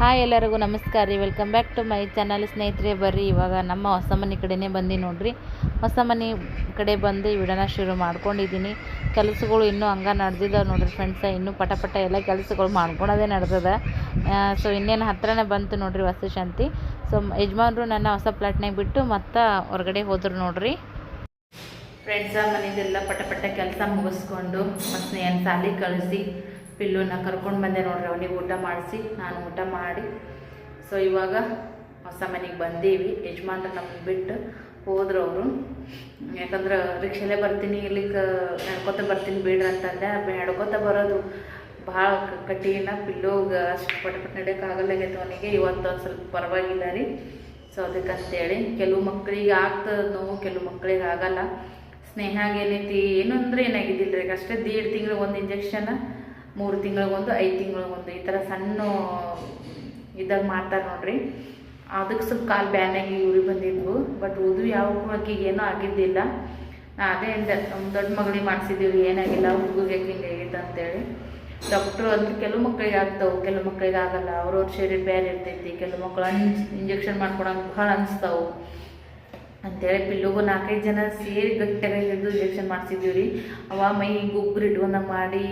Hi ಎಲ್ಲರಿಗೂ ನಮಸ್ಕಾರ ರೀ. Welcome back to my channel ಸ್ನೇಹಿತರೆ, ಬರ್ರಿ. ಇವಾಗ ನಮ್ಮ ಹೊಸ ಮನೆ ಕಡೆಯೇ ಬಂದು ನೋಡ್ರಿ. ಹೊಸ ಮನೆ ಕಡೆ ಬಂದು ಈ ಶುರು ಮಾಡ್ಕೊಂಡಿದ್ದೀನಿ. ಕೆಲಸಗಳು ಇನ್ನೂ ಹಂಗೆ ನಡೆದಿದ್ದಾವೆ ನೋಡ್ರಿ ಫ್ರೆಂಡ್ಸ ಇನ್ನೂ ಪಟ ಪಟ ಎಲ್ಲ ಕೆಲಸಗಳು ಮಾಡ್ಕೊಳೋದೇ ನಡೆದದ. ಸೊ ಇನ್ನೇನು ಹತ್ರನೇ ಬಂತು ನೋಡ್ರಿ ಹೊಸ ಶಾಂತಿ. ಸೊ ಯಜಮಾನ್ರು ನನ್ನ ಹೊಸ ಪ್ಲಾಟ್ನಾಗ ಬಿಟ್ಟು ಮತ್ತೆ ಹೊರಗಡೆ ಹೋದ್ರು ನೋಡ್ರಿ. ಫ್ರೆಂಡ್ಸ ಮನೆಯದೆಲ್ಲ ಪಟ ಪಟ ಕೆಲಸ ಮುಗಿಸ್ಕೊಂಡು ಮತ್ತು ಸ್ನೇಹನ ಸಾಲಿ ಕಳಿಸಿ ಪಿಲ್ಲುನ ಕರ್ಕೊಂಡು ಬಂದೆ ನೋಡ್ರಿ, ಅವನಿಗೆ ಊಟ ಮಾಡಿಸಿ, ನಾನು ಊಟ ಮಾಡಿ. ಸೊ ಇವಾಗ ಹೊಸ ಮನೆಗೆ ಬಂದೀವಿ. ಯಜಮಾನ್ರು ನಮ್ಗೆ ಬಿಟ್ಟು ಹೋದ್ರು ಅವರು. ಯಾಕಂದ್ರೆ ರಿಕ್ಷೆಲೇ ಬರ್ತೀನಿ, ಇಲ್ಲಿಗೆ ನಡ್ಕೊತ ಬರ್ತೀನಿ ಬೇಡ್ರಿ ಅಂತಂದೆ. ನಡ್ಕೊತ ಬರೋದು ಭಾಳ ಕಠಿಣ. ಪಿಲ್ಲೋಗ ಅಷ್ಟು ಪಟ ಪಟ್ ನಡೆಯೋಕ್ಕಾಗಲ್ಲಾಗೈತೆ ಅವನಿಗೆ. ಇವತ್ತು ಒಂದು ಸ್ವಲ್ಪ ಪರವಾಗಿಲ್ಲ ರೀ. ಸೊ ಅದಕ್ಕಂತೇಳಿ ಕೆಲವು ಮಕ್ಕಳಿಗೆ ಆಗ್ತದ ನೋವು, ಕೆಲವು ಮಕ್ಕಳಿಗೆ ಆಗಲ್ಲ. ಏನೈತಿ ಏನು ಅಂದರೆ ಏನಾಗಿದ್ದಿಲ್ಲ ರೀ ಅಷ್ಟೇ ದೀಡ್ ತಿಂಗಳು ಒಂದು ಇಂಜೆಕ್ಷನ್. ಮೂರು ತಿಂಗಳಿಗೊಂದು, ಐದು ತಿಂಗಳಿಗೊಂದು ಈ ಥರ ಸಣ್ಣ ಇದಾಗ ಮಾಡ್ತಾರೆ ನೋಡ್ರಿ. ಅದಕ್ಕೆ ಸ್ವಲ್ಪ ಕಾಲು ಬ್ಯಾನಾಗಿ ಉರಿ ಬಂದಿದ್ವು. ಬಟ್ ಉದು ಯಾವ ಆಕಿಗೆ ಏನೂ ಆಗಿದ್ದಿಲ್ಲ. ಅದೇ ನಮ್ಮ ದೊಡ್ಡ ಮಗಳಿಗೆ ಮಾಡಿಸಿದ್ದೀವಿ, ಏನಾಗಿಲ್ಲ, ಹುಡುಗಿಗೆ ಹಿಂಗೆ ಆಗೈತೆ ಅಂತೇಳಿ. ಡಾಕ್ಟ್ರು ಅಂದ್ರೆ ಕೆಲವು ಮಕ್ಕಳಿಗೆ ಆಗ್ತಾವೆ, ಕೆಲವು ಮಕ್ಕಳಿಗೆ ಆಗಲ್ಲ. ಅವ್ರವ್ರ ಶರೀರ ಬೇರೆ ಇರ್ತೈತಿ, ಕೆಲವು ಮಕ್ಕಳು ಅನ್ ಇಂಜೆಕ್ಷನ್ ಮಾಡ್ಕೊಳಂಗೆ ಭಾಳ ಅನಿಸ್ತಾವೆ ಅಂತೇಳಿ ಪಿಲ್ಲುಗೂ ನಾಲ್ಕೈದು ಜನ ಸೇರಿ ಗಟ್ಟಿಯಾಗಿ ಹಿಡಿದು ಇಂಜೆಕ್ಷನ್ ಮಾಡಿಸಿದ್ದೀವಿ ರೀ ಅವ ಮೈ ಗುಗ್ಗುರು ಇಟ್ಕೊಂಡಂಗೆ ಮಾಡಿ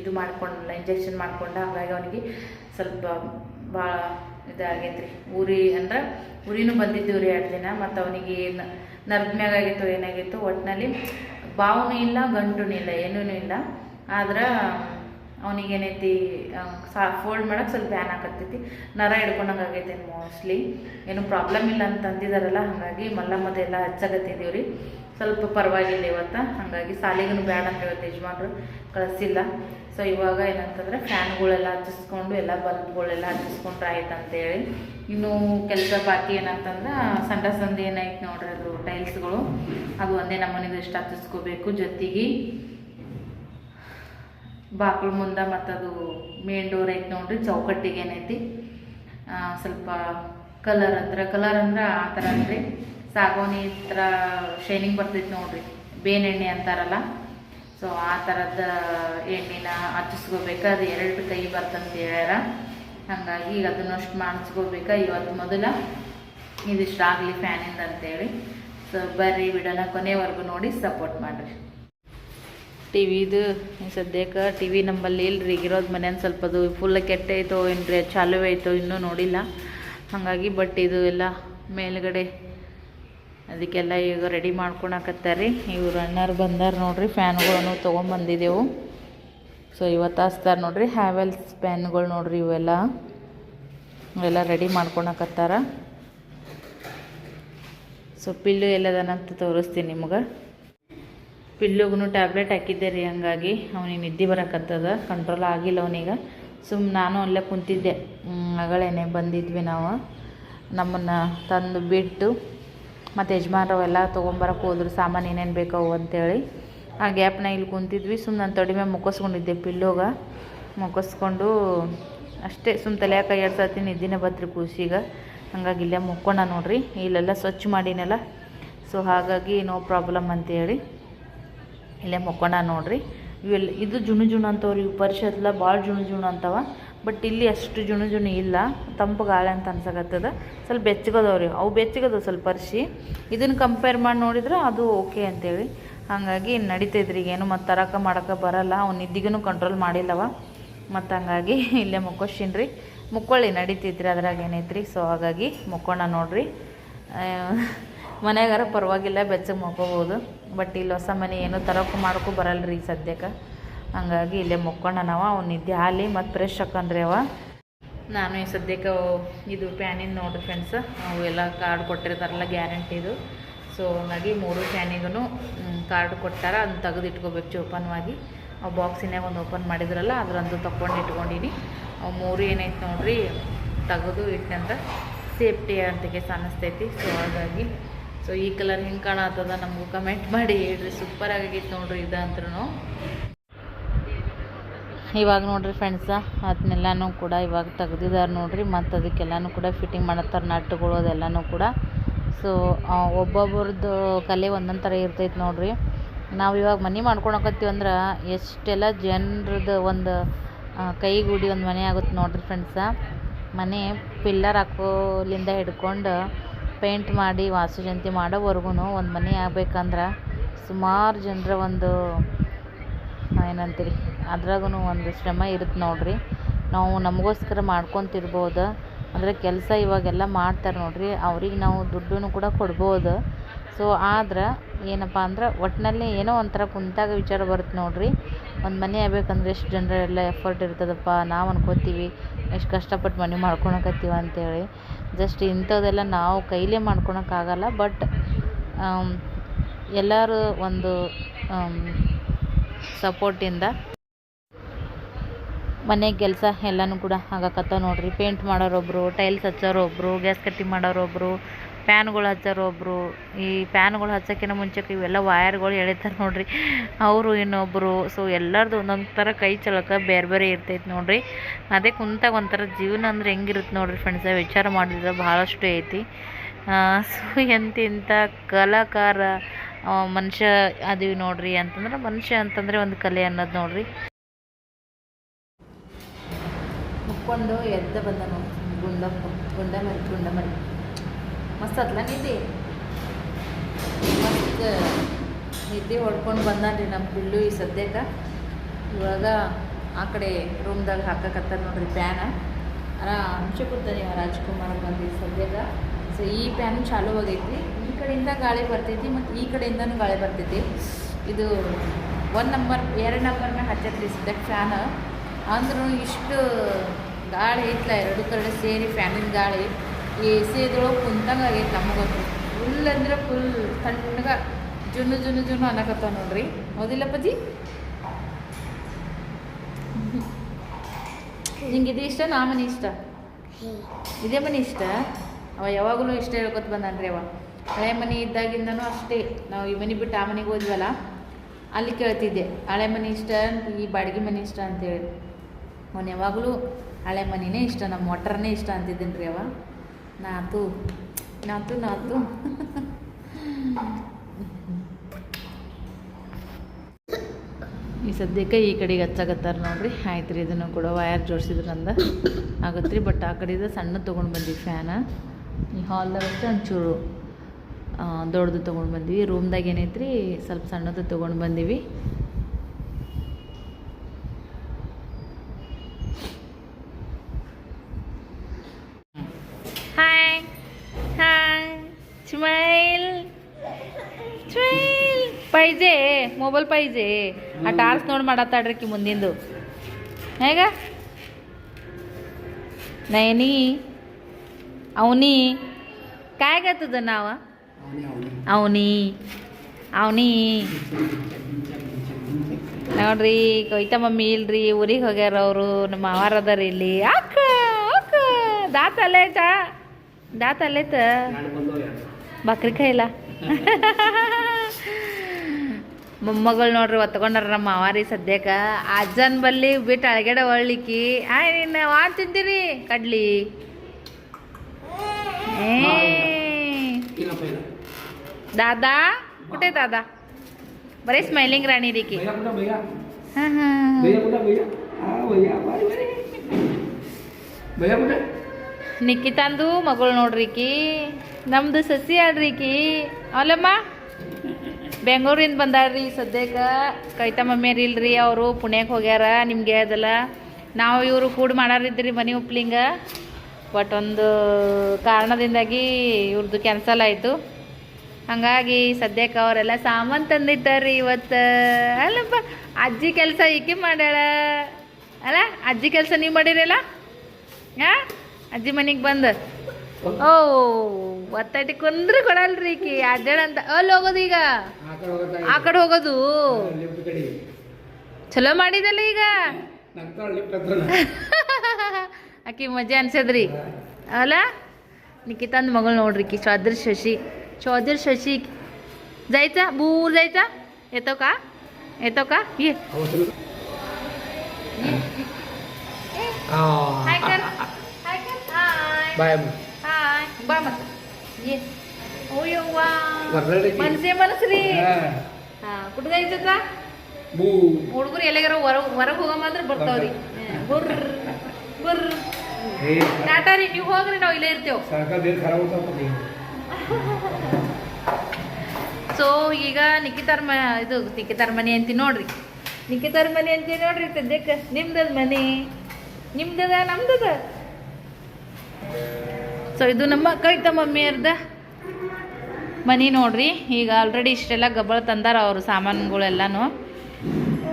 ಇದು ಮಾಡ್ಕೊಂಡ ಇಂಜೆಕ್ಷನ್ ಮಾಡ್ಕೊಂಡ, ಹಾಗಾಗಿ ಅವನಿಗೆ ಸ್ವಲ್ಪ ಭಾಳ ಇದಾಗೈತೆ ರೀ ಉರಿ ಅಂದ್ರೆ ಉರಿನೂ ಬಂದಿದ್ದೀವಿ ರೀ ಎರಡು ದಿನ, ಮತ್ತು ಅವನಿಗೆ ಏನು ಮ್ಯಾಗ ಏನಾಗಿತ್ತು ಏನಾಗೈತೋ ಒಟ್ಟಿನಲ್ಲಿ ಬಾವೂ ಇಲ್ಲ ಗಂಟೂ ಇಲ್ಲ ಏನೂ ಇಲ್ಲ. ಆದ್ರೆ ಅವನಿಗೆ ಏನೈತಿ ಸಾ ಫೋಲ್ಡ್ ಮಾಡಕ್ಕೆ ಸ್ವಲ್ಪ ಬ್ಯಾನ್ ಹಾಕತ್ತೈತಿ. ನರ ಹಿಡ್ಕೊಂಡಂಗೆ ಆಗೈತೆ ಮೋಸ್ಟ್ಲಿ ಏನು ಪ್ರಾಬ್ಲಮ್ ಇಲ್ಲ ಅಂತ ಅಂದಿದ್ದಾರಲ್ಲ ಹಾಗಾಗಿ ಮಲ್ಲಮ್ಮದೆಲ್ಲ ಹಚ್ಚಕತ್ತಿದ್ದೀವಿ ರೀ ಸ್ವಲ್ಪ ಪರವಾಗಿಲ್ಲ ಇವತ್ತು. ಹಾಗಾಗಿ ಸಾಲಿಗೂ ಬೇಡ ಅಂತ ಇವತ್ತು ಯಜಮಾನ್ರು ಕಳಿಸಿಲ್ಲ. ಸೊ ಇವಾಗ ಏನಂತಂದ್ರೆ ಫ್ಯಾನ್ಗಳೆಲ್ಲ ಹಚ್ಚಿಸ್ಕೊಂಡು, ಎಲ್ಲ ಬಲ್ಬ್ಗಳೆಲ್ಲ ಹಚ್ಚಿಸ್ಕೊಂಡ್ರೆ ಆಯ್ತು ಅಂತೇಳಿ ಇನ್ನು ಕೆಲಸ ಬಾಕಿ ಏನಂತಂದ್ರೆ ಸಂಡ ಸಂದಿ ಏನಾಯ್ತು ನೋಡ್ರಿ ಅದು ಟೈಲ್ಸ್ಗಳು. ಅದು ಒಂದೇ ನಮ್ಮನಿದು ಇಷ್ಟ ಹಚ್ಚಿಸ್ಕೋಬೇಕು ಜೊತೆಗೆ. ಬಾಕ್ಳ ಮುಂದೆ ಮತ್ತದು ಮೇನ್ ಡೋರ್ ಐತೆ ನೋಡ್ರಿ ಚೌಕಟ್ಟಿಗೆ ಏನೈತಿ ಸ್ವಲ್ಪ ಕಲರ್ ಅಂದ್ರೆ ಕಲರ್ ಅಂದ್ರೆ ಆ ಥರ ಅಂದ್ರೆ ಸಾಗೋನಿ ಥರ ಶೈನಿಂಗ್ ಬರ್ತೈತೆ ನೋಡ್ರಿ. ಬೇನೆಣ್ಣೆ ಅಂತಾರಲ್ಲ. ಸೊ ಆ ಥರದ ಎಣ್ಣೆನ ಹಚ್ಚಿಸ್ಕೋಬೇಕು? ಅದು ಎರಡು ಕೈ ಬರ್ತಂತ ಹೇಳ್ಯಾರ. ಹಾಗಾಗಿ ಈಗ ಅದನ್ನು ಅಷ್ಟು ಮಾಡಿಸ್ಕೋಬೇಕಾ? ಇವತ್ತು ಮೊದಲ ಇದಿಷ್ಟು ಆಗಲಿ ಫ್ಯಾನಿಂದ ಅಂತೇಳಿ. ಸೊ ಬರ್ರಿ ವಿಡೋನ ಕೊನೆವರೆಗೂ ನೋಡಿ ಸಪೋರ್ಟ್ ಮಾಡಿರಿ. ಟಿ ವಿದು ಸದ್ಯಕ್ಕೆ ಟಿ ವಿ ನಮ್ಮಲ್ಲಿ ಇಲ್ರಿ. ಈಗಿರೋದು ಮನೇನ ಸ್ವಲ್ಪ ಅದು ಫುಲ್ ಕೆಟ್ಟೈತೋ ಏನು ರೀ ಚಾಲು ಐತೋ ಇನ್ನೂ ನೋಡಿಲ್ಲ. ಹಾಗಾಗಿ ಬಟ್ ಇದು ಎಲ್ಲ ಮೇಲ್ಗಡೆ ಅದಕ್ಕೆಲ್ಲ ಈಗ ರೆಡಿ ಮಾಡ್ಕೊಳಕತ್ತಾರ. ಇವ್ರು ಅಣ್ಣರು ಬಂದಾರ ನೋಡ್ರಿ ಫ್ಯಾನ್ಗಳನ್ನು ತೊಗೊಂಬಂದಿದ್ದೆವು ಸೊ ಇವತ್ತು ಹಚ್ತಾರೆ ನೋಡ್ರಿ ಹ್ಯಾವೆಲ್ಸ್ ಫ್ಯಾನ್ಗಳು ನೋಡ್ರಿ ಇವೆಲ್ಲ. ಇವೆಲ್ಲ ರೆಡಿ ಮಾಡ್ಕೊಳಕತ್ತಾರ. ಸೊ ಪಿಲ್ಲು ಎಲ್ಲದನಂತ ತೋರಿಸ್ತೀನಿ ನಿಮ್ಗೆ. ಪಿಲ್ಲುಗೂ ಟ್ಯಾಬ್ಲೆಟ್ ಹಾಕಿದ್ದೆ ರೀ, ಹಂಗಾಗಿ ಅವನಿಗೆ ನಿದ್ದೆ ಬರಕತ್ತದ ಕಂಟ್ರೋಲ್ ಆಗಿಲ್ಲ ಅವನೀಗ. ಸುಮ್ ನಾನು ಅಲ್ಲೇ ಕುಂತಿದ್ದೆ. ಮಗಳೇನೆ ಬಂದಿದ್ವಿ ನಾವು. ನಮ್ಮನ್ನು ತಂದು ಬಿಟ್ಟು ಮತ್ತು ಯಜಮಾನ್ರವೆಲ್ಲ ತೊಗೊಂಬರಕ್ಕೆ ಹೋದ್ರು, ಸಾಮಾನು ಏನೇನು ಬೇಕಾವು ಅಂತೇಳಿ. ಆ ಗ್ಯಾಪ್ನ ಇಲ್ಲಿ ಕುಂತಿದ್ವಿ ಸುಮ್ಮನೆ ನಾನು ತೊಡಿ ಮೇಲೆ ಪಿಲ್ಲೋಗ. ಮುಕ್ಕಿಸ್ಕೊಂಡು ಅಷ್ಟೇ ಸುಮ್ಮ ತಲೆ ಕೈ ಆಡ್ಸತ್ತಿ ನಿದ್ದಿನೇ ಬತ್ರಿ ಕೂಸಿಗ ಹಂಗಾಗಿ ಇಲ್ಲೇ ಮುಕ್ಕೊಂಡ ನೋಡ್ರಿ, ಇಲ್ಲೆಲ್ಲ ಸ್ವಚ್ಛ ಮಾಡಿನಲ್ಲ. ಸೊ ಹಾಗಾಗಿ ನೋ ಪ್ರಾಬ್ಲಮ್ ಅಂತೇಳಿ ಇಲ್ಲೇ ಮುಕ್ಕೊಂಡ ನೋಡ್ರಿ. ಇವೆಲ್ಲ ಇದು ಜುಣು ಜುಣು ಅಂತವ್ರಿ ಪರಿಷತ್ಲ ಭಾಳ ಜುಣು ಜುಣು ಅಂತವ. ಬಟ್ ಇಲ್ಲಿ ಅಷ್ಟು ಜುಣು ಜುಣು ಇಲ್ಲ. ತಂಪು ಗಾಳಿ ಅಂತ ಅನ್ಸಕತ್ತದ. ಸ್ವಲ್ಪ ಬೆಚ್ಚಗದವ್ರಿ ಅವು ಬೆಚ್ಚಗದ ಸ್ವಲ್ಪ ಅರ್ಶಿ. ಇದನ್ನು ಕಂಪೇರ್ ಮಾಡಿ ನೋಡಿದ್ರೆ ಅದು ಓಕೆ ಅಂತೇಳಿ. ಹಾಗಾಗಿ ನಡೀತೈತ್ರಿ. ಈಗೇನು ಮತ್ತು ತರಕ ಮಾಡೋಕೆ ಬರಲ್ಲ. ಅವ್ನು ನಿದ್ದಿಗೂ ಕಂಟ್ರೋಲ್ ಮಾಡಿಲ್ಲವ. ಮತ್ತು ಹಂಗಾಗಿ ಇಲ್ಲೇ ಮುಕ್ಕೋಶಿನ್ರಿ ಮುಕ್ಕೊಳ್ಳಿ, ನಡೀತೈತ್ರಿ. ಅದ್ರಾಗ ಏನೈತ್ರಿ? ಸೊ ಹಾಗಾಗಿ ಮುಕ್ಕೋಣ ನೋಡ್ರಿ. ಮನೆಗಾರ ಪರವಾಗಿಲ್ಲ, ಬೆಚ್ಚಗೆ ಮಕ್ಕೋಬೋದು. ಬಟ್ ಇಲ್ಲಿ ಹೊಸ ಮನೆ ಏನು ತರಕ ಮಾಡೋಕ್ಕೂ ಬರಲ್ಲ ರೀ ಸದ್ಯಕ್ಕೆ. ಹಂಗಾಗಿ ಇಲ್ಲೇ ಮುಕ್ಕೊಂಡನವ ನಾವು ಅವ್ನು ನಿದ್ದೆ ಹಾಲಿ ಮತ್ತು ಫ್ರೆಶ್ ಹಾಕಂದ್ರೆ ಅವ. ನಾನು ಈ ಸದ್ಯಕ್ಕೆ ಅವು ಇದು ಪ್ಯಾನಿನ ನೋಡ್ರಿ ಫ್ರೆಂಡ್ಸ್ ಎಲ್ಲ ಕಾರ್ಡ್ ಕೊಟ್ಟಿರ್ತಾರಲ್ಲ ಗ್ಯಾರಂಟಿದು ಸೊ ಹಂಗಾಗಿ ಮೂರು ಫ್ಯಾನಿಗೂ ಕಾರ್ಡ್ ಕೊಟ್ಟಾರ ಅದನ್ನ ತೆಗೆದು ಇಟ್ಕೋಬೇಕು ಜೋಪಾನವಾಗಿ. ಅವು ಬಾಕ್ಸಿನಾಗ ಒಂದು ಓಪನ್ ಮಾಡಿದ್ರಲ್ಲ, ಅದ್ರಂದು ತೊಗೊಂಡು ಇಟ್ಕೊಂಡಿನಿ. ಅವು ಮೂರು ಏನೈತೆ ನೋಡ್ರಿ, ತೆಗೆದು ಇಟ್ಟಂದ್ರೆ ಸೇಫ್ಟಿ ಅಂತಿಗೆ ಅನ್ನಿಸ್ತೈತಿ ಸೊ ಹಾಗಾಗಿ ಸೊ ಈ ಕಲರ್ ಹಿಂಗೆ ಕಾಣತ್ತದ ನಮಗೂ ಕಮೆಂಟ್ ಮಾಡಿ ಹೇಳ್ರಿ. ಸೂಪರ್ ಆಗೈತೆ ನೋಡ್ರಿ ಇದು ಅಂದ್ರೂ ಇವಾಗ ನೋಡ್ರಿ ಫ್ರೆಂಡ್ಸ ಅದನ್ನೆಲ್ಲನೂ ಕೂಡ ಇವಾಗ ತೆಗ್ದಿದ್ದಾರೆ ನೋಡ್ರಿ ಮತ್ತು ಅದಕ್ಕೆಲ್ಲನೂ ಕೂಡ ಫಿಟ್ಟಿಂಗ್ ಮಾಡತ್ತಾರೆ ನಟ್ಟುಗಳು ಅದೆಲ್ಲನೂ ಕೂಡ. ಸೊ ಒಬ್ಬೊಬ್ಬರದ್ದು ಕಲೆ ಒಂದೊಂದು ಥರ ಇರ್ತೈತೆ ನೋಡ್ರಿ. ನಾವು ಇವಾಗ ಮನೆ ಮಾಡ್ಕೊಳಕತ್ತೀವಿ ಅಂದ್ರೆ ಎಷ್ಟೆಲ್ಲ ಜನರದ್ದು ಒಂದು ಕೈಗೂಡಿ ಒಂದು ಮನೆ ಆಗುತ್ತೆ ನೋಡ್ರಿ ಫ್ರೆಂಡ್ಸ ಮನೆ ಪಿಲ್ಲರ್ ಹಾಕೋಲಿಂದ ಹಿಡ್ಕೊಂಡು ಪೇಂಟ್ ಮಾಡಿ ವಾಸ್ತುಶಾಂತಿ ಮಾಡೋವರೆಗೂ ಒಂದು ಮನೆ ಆಗ್ಬೇಕಂದ್ರೆ ಸುಮಾರು ಜನರ ಒಂದು, ಏನಂತೀರಿ ಅದ್ರಾಗೂ ಒಂದು ಶ್ರಮ ಇರುತ್ತೆ ನೋಡಿರಿ. ನಾವು ನಮಗೋಸ್ಕರ ಮಾಡ್ಕೊತಿರ್ಬೋದು. ಅಂದರೆ ಕೆಲಸ ಇವಾಗೆಲ್ಲ ಮಾಡ್ತಾರೆ ನೋಡಿರಿ. ಅವ್ರಿಗೆ ನಾವು ದುಡ್ಡನ್ನು ಕೂಡ ಕೊಡ್ಬೋದು. ಸೊ ಆದ್ರೆ ಏನಪ್ಪ ಅಂದ್ರೆ ಒಟ್ಟಿನಲ್ಲಿ ಏನೋ ಒಂಥರ ಕುಂತಾಗ ವಿಚಾರ ಬರುತ್ತೆ ನೋಡಿರಿ. ಒಂದು ಮನೆ ಆಗ್ಬೇಕಂದ್ರೆ ಎಷ್ಟು ಜನರೆಲ್ಲ ಎಫರ್ಟ್ ಇರ್ತದಪ್ಪ. ನಾವು ಅನ್ಕೋತೀವಿ, ಎಷ್ಟು ಕಷ್ಟಪಟ್ಟು ಮನೆ ಮಾಡ್ಕೊಳಕತ್ತೀವಿ ಅಂತೇಳಿ. ಜಸ್ಟ್ ಇಂಥದ್ದೆಲ್ಲ ನಾವು ಕೈಲೇ ಮಾಡ್ಕೊಳಕ್ಕಾಗಲ್ಲ. ಬಟ್ ಎಲ್ಲರೂ ಒಂದು ಸಪೋರ್ಟಿಂದ ಮನೆ ಕೆಲಸ ಎಲ್ಲನೂ ಕೂಡ ಆಗಕತ್ತಾವ ನೋಡ್ರಿ. ಪೇಂಟ್ ಮಾಡೋರೊಬ್ಬರು ಟೈಲ್ಸ್ ಹಚ್ಚೋರೊಬ್ಬರು ಗ್ಯಾಸ್ ಕಟ್ಟಿಂಗ್ ಮಾಡೋರೊಬ್ಬರು ಫ್ಯಾನ್ಗಳು ಹಚ್ಚೋರೊಬ್ಬರು ಈ ಫ್ಯಾನ್ಗಳು ಹಚ್ಚೋಕ್ಕಿಂತ ಮುಂಚೆಗೆ ಇವೆಲ್ಲ ವಯರ್ಗಳು ಎಳಿತಾರೆ ನೋಡ್ರಿ. ಅವರು ಇನ್ನೊಬ್ಬರು ಸೊ ಎಲ್ಲರದು ಒಂದೊಂದು ಥರ ಕೈ ಚಳಕ ಬೇರೆ ಬೇರೆ ಇರ್ತೈತೆ ನೋಡ್ರಿ. ಅದೇ ಕುಂತಾಗ ಒಂಥರ ಜೀವನ ಅಂದ್ರೆ ಹೆಂಗಿರುತ್ತೆ ನೋಡ್ರಿ ಫ್ರೆಂಡ್ಸ ವಿಚಾರ ಮಾಡಿದ್ರೆ ಭಾಳಷ್ಟು ಐತಿ. ಸೊ ಎಂತಿಂಥ ಕಲಾಕಾರ ಮನುಷ್ಯ ಅದೀವಿ ನೋಡ್ರಿ ಅಂತಂದ್ರೆ ಮನುಷ್ಯ ಅಂತಂದರೆ ಒಂದು ಕಲೆ ಅನ್ನೋದು ನೋಡ್ರಿ. ಮುಕ್ಕೊಂಡು ಎದ್ದ ಬಂದ ನೋಡಿ. ಗುಂಡಪ್ಪ ಗುಂಡಮರಿ ಗುಂಡಮರಿ ಮಸ್ತ್ ಅತ್ಲ ನಿದ್ದೆ? ಮಸ್ತ್ ನಿದ್ದೆ ಹೊಡ್ಕೊಂಡು ಬಂದಾನ್ರಿ ನಮ್ಮ ಬಿಲ್ಲು ಈ ಸದ್ಯಕ್ಕೆ. ಇವಾಗ ಆ ಕಡೆ ರೂಮ್ದಾಗ ಹಾಕಕತ್ತಾರ ನೋಡ್ರಿ ಪ್ಯಾನ. ಅಂಚೆ ಕೊಡ್ತಾನೆ ರಾಜ್ಕುಮಾರ್ ಬಂದು ಸದ್ಯಕ್ಕೆ. ಸೊ ಈ ಪ್ಯಾನ್ ಚಾಲು ಆಗೈತಿ ಈ ಕಡೆಯಿಂದ ಗಾಳಿ ಬರ್ತೈತಿ ಮತ್ತು ಈ ಕಡೆಯಿಂದನೂ ಗಾಳಿ ಬರ್ತೈತಿ. ಇದು ಒನ್ ನಂಬರ್ ಎರಡು ನಂಬರ್ನ ಹಚ್ಚತ್ರಿ ಸದ್ಯಕ್ಕೆ ಫ್ಯಾನ್. ಅಂದ್ರೂ ಇಷ್ಟು ಗಾಳಿ ಐತ್ಲ ಎರಡು ಕಡೆ ಸೇರಿ ಫ್ಯಾನಿನ ಗಾಳಿ ಎ ಸಿ ಇದ್ರೊಳಗೆ ಕುಂತಂಗೆ ಆಗೈತೆ ನಮಗಂತೂ ಫುಲ್ ಅಂದ್ರೆ ಫುಲ್ ತಣ್ಣಗ ಜುನು ಜುನು ಜುನು ಅನ್ನಕತ್ತ ನೋಡ್ರಿ. ಹೌದಿಲ್ಲ ಪಜಿ ನಿಂಗೆ ಇದು ಇಷ್ಟ, ನಾ ಮನೆ ಇಷ್ಟ? ಇದೇ ಮನೆ ಇಷ್ಟ? ಅವ ಯಾವಾಗಲೂ ಇಷ್ಟ ಹೇಳ್ಕೊತ ಬಂದಾನ್ರಿ ಅವ. ಹಳೆ ಮನೆ ಇದ್ದಾಗಿಂದನೂ ಅಷ್ಟೇ. ನಾವು ಈ ಮನೆ ಬಿಟ್ಟು ಆ ಮನೆಗೆ ಹೋದ್ವಲ್ಲ, ಅಲ್ಲಿ ಕೇಳ್ತಿದ್ದೆ. ಹಳೆ ಮನೆ ಇಷ್ಟ, ಈ ಬಾಡಿಗೆ ಮನೆ ಇಷ್ಟ ಅಂತೇಳಿ. ಅವನು ಯಾವಾಗಲೂ ಹಳೆ ಮನೆಯೇ ಇಷ್ಟ, ನಮ್ಮ ಮೊಟ್ರನೇ ಇಷ್ಟ ಅಂತಿದ್ದೀನಿ ರೀ ಅವ. ನಾತು ನಾತು ನಾತು. ಈ ಸದ್ಯಕ್ಕೆ ಈ ಕಡೆಗೆ ಹಚ್ಚಾಗತ್ತಾರೆ ನೋಡ್ರಿ. ಆಯ್ತು ರೀ ಇದನ್ನು ಕೂಡ ವಯರ್ ಜೋಡಿಸಿದ್ರಂದ ಆಗತ್ತೆ ರೀ ಬಟ್ ಆ ಕಡೆಯಿಂದ ಸಣ್ಣ ತೊಗೊಂಡು ಬಂದ್ವಿ ಫ್ಯಾನ ಈ ಹಾಲ್ದಾಗ ಅಷ್ಟೇ ಒಂಚೂರು ದೊಡ್ಡದು ತೊಗೊಂಡು ಬಂದ್ವಿ. ರೂಮ್ದಾಗ ಏನೈತ್ರಿ, ಸ್ವಲ್ಪ ಸಣ್ಣದು ತೊಗೊಂಡು ಬಂದೀವಿ ಹಾಯ್ ಹಾಯ್ ಸ್ಮೈಲ್ ಪಾಯ್ಜೆ ಮೊಬೈಲ್ ಪೈಜೆ. ಆ ಟಾರ್ಸ್ ನೋಡಿ ಮಾಡತ್ತಾಡ್ರಿಕಿ ಮುಂದಿಂದು. ಹೇಗ? ನಯನಿ ಅವನಿ. ಕಾಯ್ಗತ್ತದ ನಾವ? ಅವನಿ. ಅವನಿ. ನೋಡ್ರಿ ಕವಿತಾ ಮಮ್ಮಿ ಇಲ್ರಿ ಊರಿಗೆ ಹೋಗ್ಯಾರ ಅವರು ನಮ್ಮ ಮಾವಾರ ಅದಾರ ಇಲ್ಲಿ. ಅಕ್ಕ ಅಕ್ಕ ದಾತ ಅಲ್ಲೇತ ದಾತ ಅಲ್ಲೇತ ಬಕ್ರಿ ಖಾಯಿಲ್ಲ ಮೊಮ್ಮಗಳು ನೋಡ್ರಿ ಒತ್ಕೊಂಡಾರ ನಮ್ಮ ಮಾವಾರಿ ಸದ್ಯಕ್ಕ. ಅಜ್ಜನ್ ಬಲ್ಲಿ ಬಿಟ್ಟು ಅಳಗಡೆ ಹೊಳ್ಳಿಕ್ಕಿ ಆಯ್ ನಿನ್ನ ವಾನ್ ತಿಂತೀರಿ ಕಡ್ಲಿ. ದಾದಾ ಕುಟೆ ದಾದಾ. ಬರೀ ಸ್ಮೈಲಿಂಗ್ ರಾಣಿ ರೀಕಿ ಹಾಂ ನಿಕ್ಕಿತಾಂದು ಮಗಳು ನೋಡ್ರಿಕಿ. ನಮ್ಮದು ಸಸಿ ಆಡ್ರಿಕಿ. ಅವಲಮ್ಮ ಬೆಂಗಳೂರಿಂದ ಬಂದಾರ್ರಿ ಸದ್ಯಕ್ಕ. ಕವಿತಾ ಮಮ್ಮಿಯರ್ ಇಲ್ರಿ, ಅವರು ಪುಣ್ಯಕ್ಕೆ ಹೋಗ್ಯಾರ ನಿಮ್ಗೆ ಅದಲ್ಲ. ನಾವು ಇವರು ಕೂಡ ಮಾಡಾರಿದ್ರಿ ಮನೆ ಉಪ್ಲಿಂಗ. ಬಟ್ ಒಂದು ಕಾರಣದಿಂದಾಗಿ ಇವ್ರದ್ದು ಕ್ಯಾನ್ಸಲ್ ಆಯಿತು. ಹಾಗಾಗಿ ಸದ್ಯಕ್ಕೆ ಅವರೆಲ್ಲ ಸಾಮಾನು ತಂದಿಟ್ಟಾರ್ರಿ ಇವತ್ತು. ಅಲ್ಲಪ್ಪ, ಅಜ್ಜಿ ಕೆಲಸ ಈಕೆ ಮಾಡ್ಯಾಳ. ಅಲ್ಲ, ಅಜ್ಜಿ ಕೆಲಸ ನೀವು ಮಾಡಿರಲ್ಲ? ಹಾಂ ಅಜ್ಜಿ ಮನೆಗೆ ಬಂದು. ಓ ಒತ್ತಟಿ ಕುಂದ್ರೆ ಕೊಡಲ್ರಿ ಈಕಿ. ಅಡ್ಡಾಡ ಅಂತ. ಅಲ್ಲಿ ಹೋಗೋದು ಈಗ? ಆ ಕಡೆ ಹೋಗೋದು? ಚಲೋ ಮಾಡಿದಲ್ಲ ಈಗ? ಆಕಿ ಮಜಾ ಅನ್ಸದ್ರಿ. ಅಲ್ಲ? ನಿಕಿತಾಂದ್ ಮಗಳು ನೋಡ್ರಿ ಕಿ ಚೌಧರಿ ಶಶಿ. ಚೌದ್ರಿ ಶಶಿ ಜಾಯ್ತಾ ಬೂರ್ ಜಾಯ್ತಾ ಎತ್ತೋಕ? ಎತ್ತೋಕ? ಏ. ಹಾಯ್ ಬಾಯ್ ಬಾ ಮತ್ತೆ. ಏ. ಓಯ್ಯವ್ವ ಮನಸ್ಸೇ ಮನಸ್ರಿ. ಹಾಂ. ಕುಡ್ದೈತದ ಹುಡುಗರು ಎಲ್ಲಾರ ಹೊರ ಹೊರಗೆ ಹೋಗಮ್ಮಂದ್ರೆ ಬರ್ತಾವ್ರಿ. ಗುರ್ರ ಗುರ್ರ ಟಾಟಾ ರೀ ನೀವು ಹೋಗ್ರಿ ನಾವು ಇಲ್ಲೇ ಇರ್ತೇವೆ. ಸೊ ಈಗ ನಿಕ್ಕಿತರ್ ಮ ಇದು ನಿಕಿತಾರ್ ಮನೆ ಅಂತೀನಿ ನೋಡ್ರಿ. ನಿಕಿತಾರ್ ಮನೆ ಅಂತೀನಿ ನೋಡ್ರಿ ಸದ್ಯಕ್ಕೆ ನಿಮ್ದದ ಮನೆ? ನಿಮ್ದದ ನಮ್ದದ? ಸೊ ಇದು ನಮ್ಮ ಕೈತ ಮಮ್ಮಿಯರ್ದ ಮನೆ ನೋಡ್ರಿ. ಈಗ ಆಲ್ರೆಡಿ ಇಷ್ಟೆಲ್ಲ ಗಬ್ಬಳ ತಂದಾರ ಅವರು ಸಾಮಾನುಗಳೆಲ್ಲನೂ.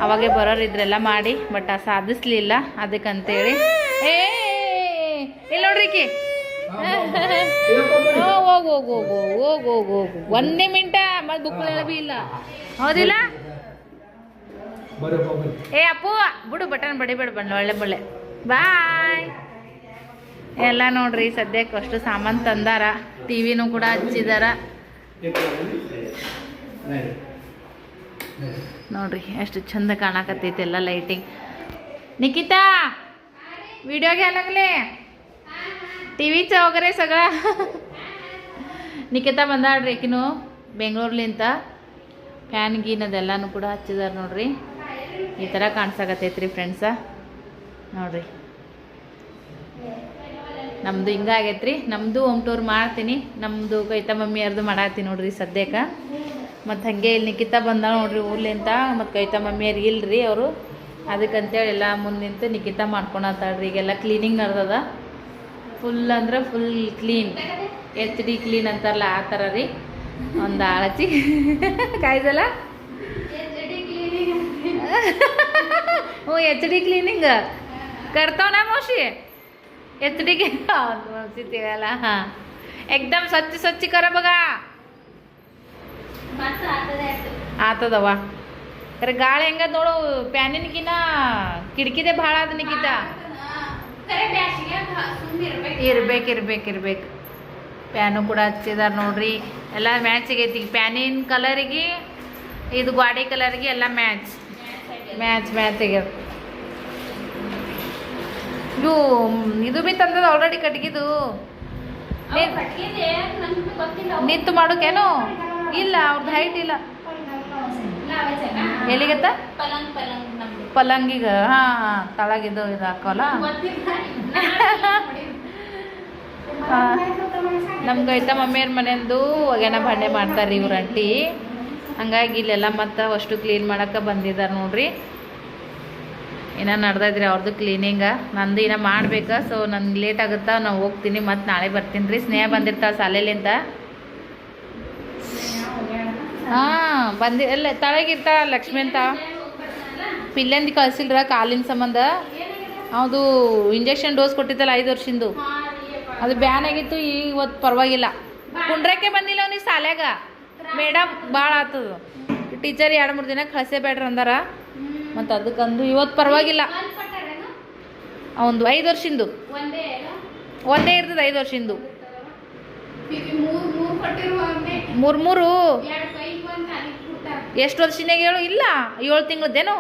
ಅವಾಗೆ ಬರೋರು ಇದ್ರೆಲ್ಲ ಮಾಡಿ ಬಟ್ ಆ ಸಾಧಿಸ್ಲಿಲ್ಲ ಅದಕ್ಕಂತೇಳಿ. ಏ ಇಲ್ಲಿ ನೋಡ್ರಿ ಕಿ ಹೋಗು ಹೋಗು ಹೋಗ್ ಹೋಗ್ ಹೋಗ್ ಹೋಗ್ ಹೋಗ್. ಒಂದೇ ಮಿಂಟ ಮತ್ತೆ ಬುಕ್ಗಳೆಲ್ಲ ಬಿ ಇಲ್ಲ. ಹೌದಿಲ್ಲ? ಏ ಅಪ್ಪು ಬಿಡು ಬಟನ್ ಬಡಿಬೇಡ ಬಣ್ಣ ಒಳ್ಳೆ ಬಳ್ಳೆ. ಬಾಯ್. ಎಲ್ಲ ನೋಡ್ರಿ ಸದ್ಯಕ್ಕೆ ಅಷ್ಟು ಸಾಮಾನು ತಂದಾರ ಟಿವಿನೂ ಕೂಡ ಹಚ್ಚಿದಾರ ನೋಡ್ರಿ ಎಷ್ಟು ಚಂದ ಕಾಣಕತ್ತೈತಿ ಎಲ್ಲ ಲೈಟಿಂಗ್ ನಿಖಿತಾ ವಿಡಿಯೋ घ्यायला ಟಿ ವಿ वगैरे सगळं ನಿಖಿತಾ ಬಂದಾಳ್ರಿ ಆಕಿನು ಬೆಂಗಳೂರ್ಲಿಂತ ಫ್ಯಾನ್ ಗೀನ್ ಅದೆಲ್ಲನೂ ಕೂಡ ಹಚ್ಚಿದಾರೆ ನೋಡ್ರಿ ಈ ಥರ ಕಾಣ್ಸಕತ್ತೈತ್ರಿ ಫ್ರೆಂಡ್ಸ ನೋಡ್ರಿ ನಮ್ಮದು ಹಿಂಗಾಗೈತೆ ರೀ ನಮ್ಮದು ಹೋಮ್ ಟೂರ್ ಮಾಡ್ತೀನಿ. ನಮ್ಮದು ಗೈತಾ ಮಮ್ಮಿಯರ್ದು ಮಾಡತ್ತೀನಿ ನೋಡ್ರಿ ಸದ್ಯಕ್ಕೆ. ಮತ್ತು ಹಾಗೆ ಇಲ್ಲಿ ನಿಖಿತ ಬಂದ ನೋಡ್ರಿ ಊರ್ಲಿಂತ ಮತ್ತು ಕೈತ ಮಮ್ಮಿಯವ್ರು ಇಲ್ರಿ ಅವರು. ಅದಕ್ಕಂತೇಳಿ ಎಲ್ಲ ಮುಂದೆ ನಿಂತು ಮಾಡ್ಕೊಂಡು ಆತಾಳ್ರಿ ಈಗೆಲ್ಲ ಕ್ಲೀನಿಂಗ್ ನಡ್ದದ. ಫುಲ್ ಅಂದ್ರೆ full clean H D clean ಅಂತಾರಲ್ಲ ಆ ಥರ ರೀ. ಒಂದು ಆಳಚಿ ಕಾಯ್ದಲ್ಲ? ಹ್ಞೂ ಎಚ್ ಡಿ ಕ್ಲೀನಿಂಗ್ ಕರ್ತಾವನ ಮೋಶಿ ಎತ್ತಡಿಗೆ? ಅಲ್ಲ ಹಾಂ. ಎಕ್ದಮ್ ಸ್ವಚ್ಛ ಸ್ವಚ್ಛ ಕರ ಬಗ ಆತದವ. ಅರೆ ಗಾಳಿ ಹೆಂಗ ನೋಡು ಪ್ಯಾನಿನ್ಕಿನ ಕಿಟಕಿದೆ ಭಾಳ ಅದನಿಗಿಂತ ಇರ್ಬೇಕು. ಇರ್ಬೇಕು ಇರ್ಬೇಕು ಪ್ಯಾನು ಕೂಡ ಹಚ್ಚಿದಾರೆ ನೋಡ್ರಿ. ಎಲ್ಲ ಮ್ಯಾಚ್ ಆಗೈತಿ. ಪ್ಯಾನಿನ್ ಕಲರಿಗೆ ಇದು ಗ್ವಾಡಿ ಕಲರಿಗೆ ಎಲ್ಲ ಮ್ಯಾಚ್. ಮ್ಯಾಚ್ ಮ್ಯಾಚ್ ಆಗ್ಯದ ಇದು ಇದು ಬಿ ತಂದದ ಆಲ್ರೆಡಿ ಕಟ್ಗಿದು ನಿಂತು ಮಾಡೋಕೇನು? ಇಲ್ಲ ಅವ್ರದ್ದು ಹೈಟ್ ಇಲ್ಲ. ಎಲ್ಲಿಗತ್ತ? ಪಲಂಗಿಗ ಹಾ ಹಾಂ ತಳಗಿದ್ದು ಇದು ಹಾಕೋಲ್ಲ? ನಮ್ಗೆ ಐತ ಮಮ್ಮಿಯವ್ರ ಮನೆಯಂದು ಒಗೆನ ಬಂಡೆ ಮಾಡ್ತಾರೆ ಇವ್ರ ಅಂಟಿ ಹಂಗಾಗಿ ಇಲ್ಲೆಲ್ಲ ಮತ್ತೆ ಅಷ್ಟು ಕ್ಲೀನ್ ಮಾಡೋಕೆ ಬಂದಿದ್ದಾರೆ ನೋಡ್ರಿ. ಇನ್ನ ಇದ್ರಿ ಅವ್ರದ್ದು ಕ್ಲೀನಿಂಗ ನಂದು ಇನ್ನ ಮಾಡ್ಬೇಕು ಸೊ ನನ್ಗೆ ಲೇಟ್ ಆಗುತ್ತಾ, ನಾವು ಹೋಗ್ತೀನಿ, ಮತ್ತು ನಾಳೆ ಬರ್ತೀನಿ ರೀ. ಸ್ನೇಹ ಬಂದಿರ್ತಾಳೆ ಶಾಲೆಲಿಂದ. ಹಾಂ, ಬಂದಿ ಎಲ್ಲ ತಳಗಿರ್ತಾ ಲಕ್ಷ್ಮಿ ಅಂತ. ಪಿಲ್ಲಂದಿ ಕಳ್ಸಿಲ್ರ ಕಾಲಿನ ಸಂಬಂಧ. ಅದು ಇಂಜೆಕ್ಷನ್ ಡೋಸ್ ಕೊಟ್ಟಿದ್ದಲ್ಲ ಐದು ವರ್ಷದ್ದು ಅದು ಬ್ಯಾನ್ ಆಗಿತ್ತು, ಈಗ ಇವತ್ತು ಪರವಾಗಿಲ್ಲ. ಕುಂಡ್ರಕ್ಕೆ ಬಂದಿಲ್ಲ ಅವ್ನಿಗೆ ಶಾಲ್ಯಾಗ. ಮೇಡಮ್ ಭಾಳ ಆತದ. ಟೀಚರ್ ಎರಡು ಮೂರು ದಿನ ಕಳ್ಸೇಬೇಡ್ರಿ ಅಂದಾರ. ಮತ್ತು ಅದಕ್ಕಂದು ಇವತ್ತು ಪರವಾಗಿಲ್ಲ. ಒಂದು ಐದು ವರ್ಷಿಂದು. ಒಂದೇ ಇರ್ತದೆ ಐದು ವರ್ಷಿಂದು. ಮೂರ್ ಮೂರ್ ಎಷ್ಟು ವರ್ಷನಾಗ ಹೇಳು? ಇಲ್ಲ. ಏಳು ತಿಂಗಳದ್ದೇನು?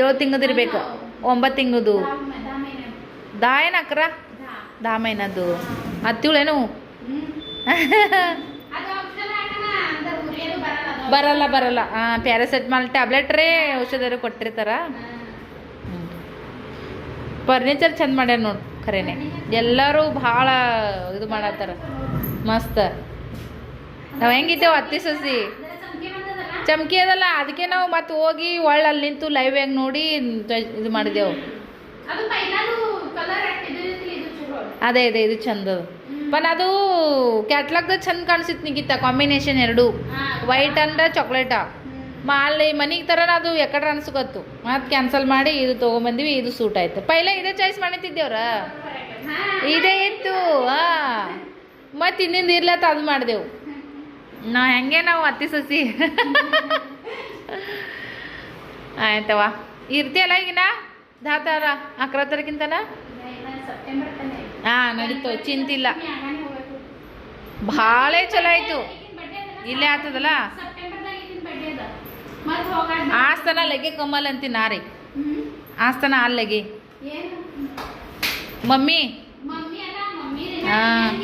ಏಳು ತಿಂಗಳದ್ದು ಇರಬೇಕು. ಒಂಬತ್ತು ತಿಂಗಳದು ದಾಯನ ಅಕ್ರ ದಾಮೇನದು ಹತ್ತಿಳೇನು ಅದು ಆಪ್ಷನ್ ಹಾಕಣ ಅಂದ್ರೆ ಉರಿಯೋದು ಬರಲ್ಲ. ಬರಲ್ಲ. ಪ್ಯಾರಾಸೆಟಮಾಲ್ ಟ್ಯಾಬ್ಲೆಟ್ ಪ್ಯಾರಾಸೆಟಮಾಲ್ ಟ್ಯಾಬ್ಲೆಟ್ರೇ ಔಷಧರು ಕೊಟ್ಟಿರ್ತಾರ. ಫರ್ನಿಚರ್ ಚಂದ ಮಾಡ್ಯಾರ ನೋಡಿ ಖರೇನೆ. ಎಲ್ಲರೂ ಭಾಳ ಇದು ಮಾಡತ್ತಾರ. ಮಸ್ತ್. ನಾವು ಹೆಂಗಿದ್ದೇವೆ ಅತ್ತಿ ಸಸಿ? ಚಮಕಿ ಅದಲ್ಲ ಅದಕ್ಕೆ ನಾವು ಮತ್ತೆ ಹೋಗಿ ಒಳ್ಳೆ ಅಲ್ಲಿ ನಿಂತು ಲೈವ್ ಆಗಿ ನೋಡಿ ಇದು ಮಾಡಿದೆವು ಅದು ಅದೇ ಇದು ಚಂದ ಪನ್ ಅದು ಕ್ಯಾಟ್ಲಾಗ್ದ ಚಂದ ಕಾಣಿಸಿತ್ತು ನಿಗಿತ್ತ ಕಾಂಬಿನೇಷನ್ ಎರಡು. ವೈಟ್ ಅಂಡ್ ಚಾಕ್ಲೇಟ ಅಲ್ಲಿ ಮನಿಗೆ ತರ ಅದು ಎಕಡ್ರ ಅನ್ಸ್ಕೊತ್ತು. ಮತ್ತೆ ಕ್ಯಾನ್ಸಲ್ ಮಾಡಿ ಇದು ತೊಗೊಂಬಂದಿವಿ ಇದು ಸೂಟ್ ಆಯ್ತು. ಪೈಲೆ ಇದೇ ಚಾಯ್ಸ್ ಮಾಡಿತಿದ್ದೇವ್ರ ಇದೇ ಇತ್ತು ಹಾ. ಮತ್ತೆ ಇನ್ನಿಂದ ಇರ್ಲತ್ತ ಅದು ಮಾಡಿದೆವು. ನಾ ಹೆಂಗೆ ನಾವು ಅತ್ತಿ ಸಸಿ? ಆಯ್ತವ ಇರ್ತೀಯಲ್ಲ ಈಗಿನ? ದಾತಾರ ಅಕ್ರ ತನಕ ಹಾಂ ನಡೀತು ಚಿಂತಿಲ್ಲ. ಭಾಳ ಚಲೋ ಆಯ್ತು. ಇಲ್ಲೇ ಆತದಲ್ಲ? ಆಸ್ತಾನ ಲಗ್ಗೆ ಕಮ್ಮಲ್ ಅಂತೀನಿ ನಾ ರೀ. ಹ್ಮ್. ಆಸ್ತನ ಅಲ್ಲಗೆ? ಮಮ್ಮಿ? ಹಾಂ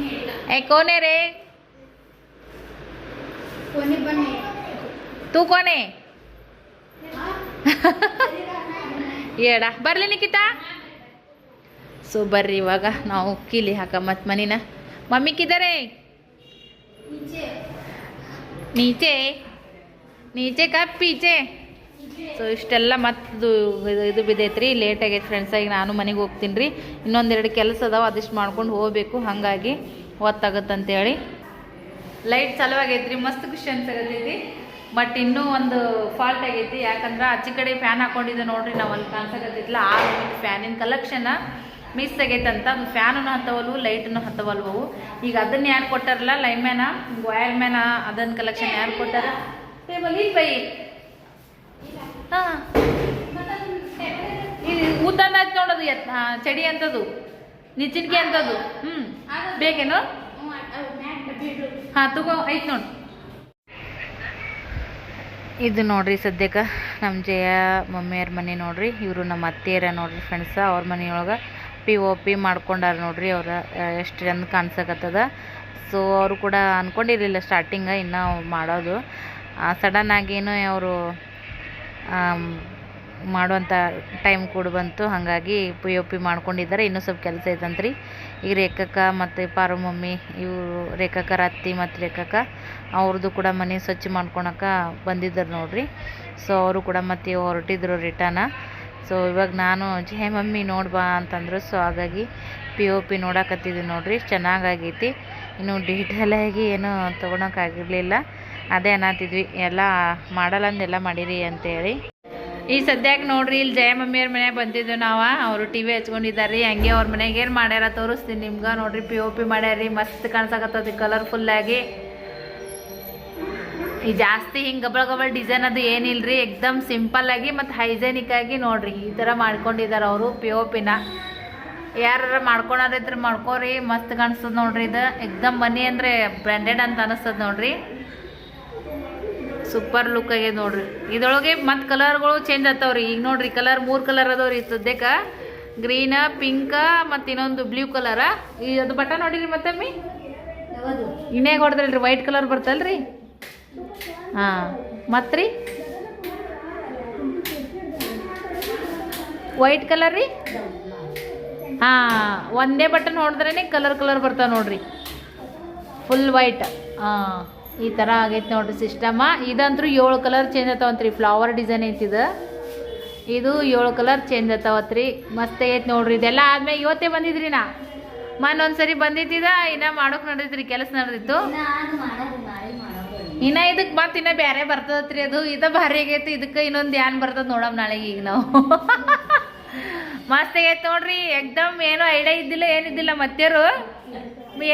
ಹೇಳಿಲ್ಲ. ಏ ಕೋನೆ ರೇ. ಏಡ, ಬರಲಿ ನಿಕಿತಾ. ಸೊ, ಬರ್ರಿ ಇವಾಗ. ನಾವು ಕೀಲಿ ಹಾಕ ಮತ್ತು ಮನಿನ. ಮಮ್ಮಿ ಕಿದರೆ? ನೀಚೆ. ನೀಚೆ ಕಪ್ಪೀಚೆ. ಸೊ ಇಷ್ಟೆಲ್ಲ ಮತ್ತದು ಇದು ಬಿದ್ದೈತೆ ಬಿದ್ದೈತ್ರಿ. ಲೇಟ್ ಆಗೈತೆ ಫ್ರೆಂಡ್ಸ್ ಈಗ ನಾನು ಮನೆಗೆ ಹೋಗ್ತೀನಿ ರೀ ಇನ್ನೊಂದೆರಡು ಕೆಲಸ ಅದಾವ, ಅದಿಷ್ಟು ಮಾಡ್ಕೊಂಡು ಹೋಗಬೇಕು. ಹಾಗಾಗಿ ಹೊತ್ತಾಗತ್ತಂತೇಳಿ. ಲೈಟ್ ಚಲೋ ಆಗೈತ್ರಿ ಮಸ್ತ್ ಖುಷಿ ಅನ್ಸಾಗತೈತಿ ಬಟ್ ಇನ್ನೂ ಒಂದು ಫಾಲ್ಟ್ ಆಗೈತಿ. ಯಾಕಂದ್ರೆ ಆಚೆ ಕಡೆ ಫ್ಯಾನ್ ಹಾಕೊಂಡಿದ್ದೆ ನೋಡ್ರಿ ನಾವು ಒಂದು ಕಾಣಿಸಕತ್ತಿದ್ಲ ಆ ಫ್ಯಾನಿನ ಕಲೆಕ್ಷನ್ ಮಿಸ್ ಆಗೈತಂತ ಅದು ಫ್ಯಾನನ್ನು ಹತ್ತವಲ್ವು ಲೈಟನ್ನು ಹತ್ತವಲ್ವು. ಈಗ ಅದನ್ನ ಯಾರು ಕೊಟ್ಟಾರಲ್ಲ ಲೈನ್ ಮ್ಯಾನ ವಯರ್ ಮ್ಯಾನ ಅದನ್ನ ಕಲೆಕ್ಷನ್ ಯಾರು ಕೊಟ್ಟಾರ? ಬೈ ಹಾಂ. ಇದು ಊತಂದ ನೋಡೋದು ಎತ್ ಚಡಿ ಅಂತದು. ನಿಚ್ಚಿನ್ಕೆ ಅಂತದು. ಹ್ಞೂ ಬೇಕೇನು? ಹಾಂ ತಗೋ ಐತೆ ನೋಡಿ. ಇದು ನೋಡ್ರಿ ಸದ್ಯಕ್ಕೆ ನಮ್ಮ ಜಯ ಮಮ್ಮಿಯವ್ರ ಮನೆ ನೋಡ್ರಿ. ಇವರು ನಮ್ಮ ಅತ್ತೆಯರ ನೋಡ್ರಿ ಫ್ರೆಂಡ್ಸ ಅವ್ರ ಮನೆಯೊಳಗೆ ಪಿ ಒ ಪಿ ಮಾಡ್ಕೊಂಡಾರ ನೋಡ್ರಿ ಅವ್ರ, ಎಷ್ಟು ಚಂದ ಕಾಣಿಸಕತ್ತದ. ಸೊ ಅವರು ಕೂಡ ಅಂದ್ಕೊಂಡಿರಲಿಲ್ಲ ಸ್ಟಾರ್ಟಿಂಗ ಇನ್ನೂ ಮಾಡೋದು. ಸಡನ್ ಆಗೇನು ಅವರು ಮಾಡುವಂಥ ಟೈಮ್ ಕೂಡ ಬಂತು. ಹಾಗಾಗಿ ಪಿ ಒ ಪಿ ಮಾಡ್ಕೊಂಡಿದ್ದಾರೆ. ಇನ್ನೂ ಸ್ವಲ್ಪ ಕೆಲಸ ಐತಂತ್ರಿ. ಈಗ ರೇಖಕ್ಕ ಮತ್ತು ಪಾರು ಮಮ್ಮಿ ಇವರು ರೇಖಕ್ಕರ ಅತ್ತಿ ಮತ್ತು ರೇಖಕ್ಕ ಅವ್ರದ್ದು ಕೂಡ ಮನೆ ಸ್ವಚ್ಛ ಮಾಡ್ಕೊಳಕ ಬಂದಿದ್ದರು ನೋಡಿರಿ. ಸೊ ಅವರು ಕೂಡ ಮತ್ತೆ ಹೊರಟಿದ್ರು ರಿಟರ್ನ ಸೊ ಇವಾಗ ನಾನು, ಜೇ ಮಮ್ಮಿ ನೋಡ್ಬಾ ಅಂತಂದರು. ಸೊ ಹಾಗಾಗಿ ಪಿ ಓ ಪಿ ನೋಡಕತ್ತಿದ್ವಿ ನೋಡಿರಿ. ಚೆನ್ನಾಗಾಗೈತಿ. ಇನ್ನು ಡೀಟೇಲಾಗಿ ಏನು ತೊಗೊಳಕ್ಕಾಗಿರಲಿಲ್ಲ ಅದೇ ಅನ್ನತ್ತಿದ್ವಿ ಎಲ್ಲ ಮಾಡಲ್ಲಂದೆಲ್ಲ ಮಾಡಿರಿ ಅಂತೇಳಿ. ಈ ಸದ್ಯಕ್ಕೆ ನೋಡ್ರಿ, ಇಲ್ಲಿ ಜಯ ಮಮ್ಮಿಯವ್ರ ಮನೆಗೆ ಬಂದಿದ್ದು ನಾವು. ಅವರು ಟಿ ವಿ ಹಚ್ಕೊಂಡಿದ್ದಾರೆ ಹಂಗೆ ಅವ್ರ ಮನೆಗೆ ಏನು ಮಾಡ್ಯಾರ ತೋರಿಸ್ತೀನಿ ನಿಮ್ಗೆ. ನೋಡ್ರಿ ಪಿ ಒ ಪಿ ಮಾಡ್ಯಾರೀ ಮಸ್ತ್ ಕಾಣ್ಸಕತ್ತದ ಕಲರ್ಫುಲ್ಲಾಗಿ ಈ ಜಾಸ್ತಿ ಹಿಂಗೆ ಗಬಳ ಗಬಳ ಡಿಸೈನ್ ಅದು ಏನಿಲ್ರಿ, ಎಕ್ದಮ್ ಸಿಂಪಲ್ ಆಗಿ ಮತ್ತು ಹೈಜೆನಿಕ್ ಆಗಿ ನೋಡ್ರಿ. ಈ ಥರ ಮಾಡ್ಕೊಂಡಿದ್ದಾರೆ ಅವರು ಪಿ ಒ ಪಿನ ಯಾರು ಮಾಡ್ಕೊಳೋದಿದ್ರೆ ಮಾಡ್ಕೋರಿ. ಮಸ್ತ್ ಕಾಣಿಸ್ತದ ನೋಡ್ರಿ ಇದು. ಎಕ್ದಮ್ ಮನಿ ಅಂದರೆ ಬ್ರ್ಯಾಂಡೆಡ್ ಅಂತ ಅನಿಸ್ತದ ನೋಡ್ರಿ. ಸೂಪರ್ ಲುಕ್ ಆಗ್ಯದ ನೋಡ್ರಿ. ಇದ್ರೊಳಗೆ ಮತ್ತು ಕಲರ್ಗಳು ಚೇಂಜ್ ಆಗ್ತಾವ್ರಿ. ಈಗ ನೋಡ್ರಿ ಕಲರ್ ಮೂರು ಕಲರ್ ಅದಾವ್ರಿ ಸದ್ಯಕ ಗ್ರೀನ ಪಿಂಕ ಮತ್ತು ಇನ್ನೊಂದು ಬ್ಲೂ ಕಲರ ಈ ಅದು ಬಟನ್ ನೋಡಿರಿ ಮತ್ತಮ್ಮಿ? ಇನ್ನೇಗ ಹೊಡೆದ್ರಲ್ರಿ ವೈಟ್ ಕಲರ್ ಬರ್ತಲ್ರಿ? ಹಾಂ ಮತ್ತು ರೀ ವೈಟ್ ಕಲರ್ ರೀ? ಹಾಂ, ಒಂದೇ ಬಟನ್ ಹೊಡೆದ್ರೇ ಕಲರ್ ಕಲರ್ ಬರ್ತಾವೆ ನೋಡ್ರಿ. ಫುಲ್ ವೈಟ್ ಹಾಂ. ಈ ಥರ ಆಗೈತೆ ನೋಡ್ರಿ ಸಿಸ್ಟಮ. ಇದಂತೂ ಏಳು ಕಲರ್ ಚೇಂಜ್ ಆತಾವಂತ್ರಿ. ಫ್ಲವರ್ ಡಿಸೈನ್ ಐತಿದು ಇದು. ಏಳು ಕಲರ್ ಚೇಂಜ್ ಆತಾವತ್ರಿ. ಮಸ್ತ್ ಆಗೈತೆ ನೋಡ್ರಿ. ಇದೆಲ್ಲ ಆದ್ಮೇಲೆ ಇವತ್ತೇ ಬಂದಿದ್ರಿ ನಾ. ಒಂದ್ಸರಿ ಬಂದಿದ್ದಿದ, ಇನ್ನ ಮಾಡೋಕೆ ನಡೆದಿತ್ರಿ ಕೆಲಸ ನಡೆದಿತ್ತು. ಇನ್ನ ಇದಕ್ಕೆ ಮತ್ತೆ ಇನ್ನ ಬೇರೆ ಬರ್ತದತ್ರಿ ಅದು. ಇದ ಭಾರಿ ಆಗೈತಿ. ಇದಕ್ಕೆ ಇನ್ನೊಂದು ಏನ್ ಬರ್ತದ ನೋಡಮ್ ನಾಳೆಗೆ ಈಗ ನಾವು. ಮಸ್ತ್ ಆಗೈತೆ ನೋಡ್ರಿ. ಎಕ್ದಮ್ ಏನೋ ಐಡಿಯಾ ಇದ್ದಿಲ್ಲ, ಏನಿದ್ದಿಲ್ಲ ಮತ್ತೇರು.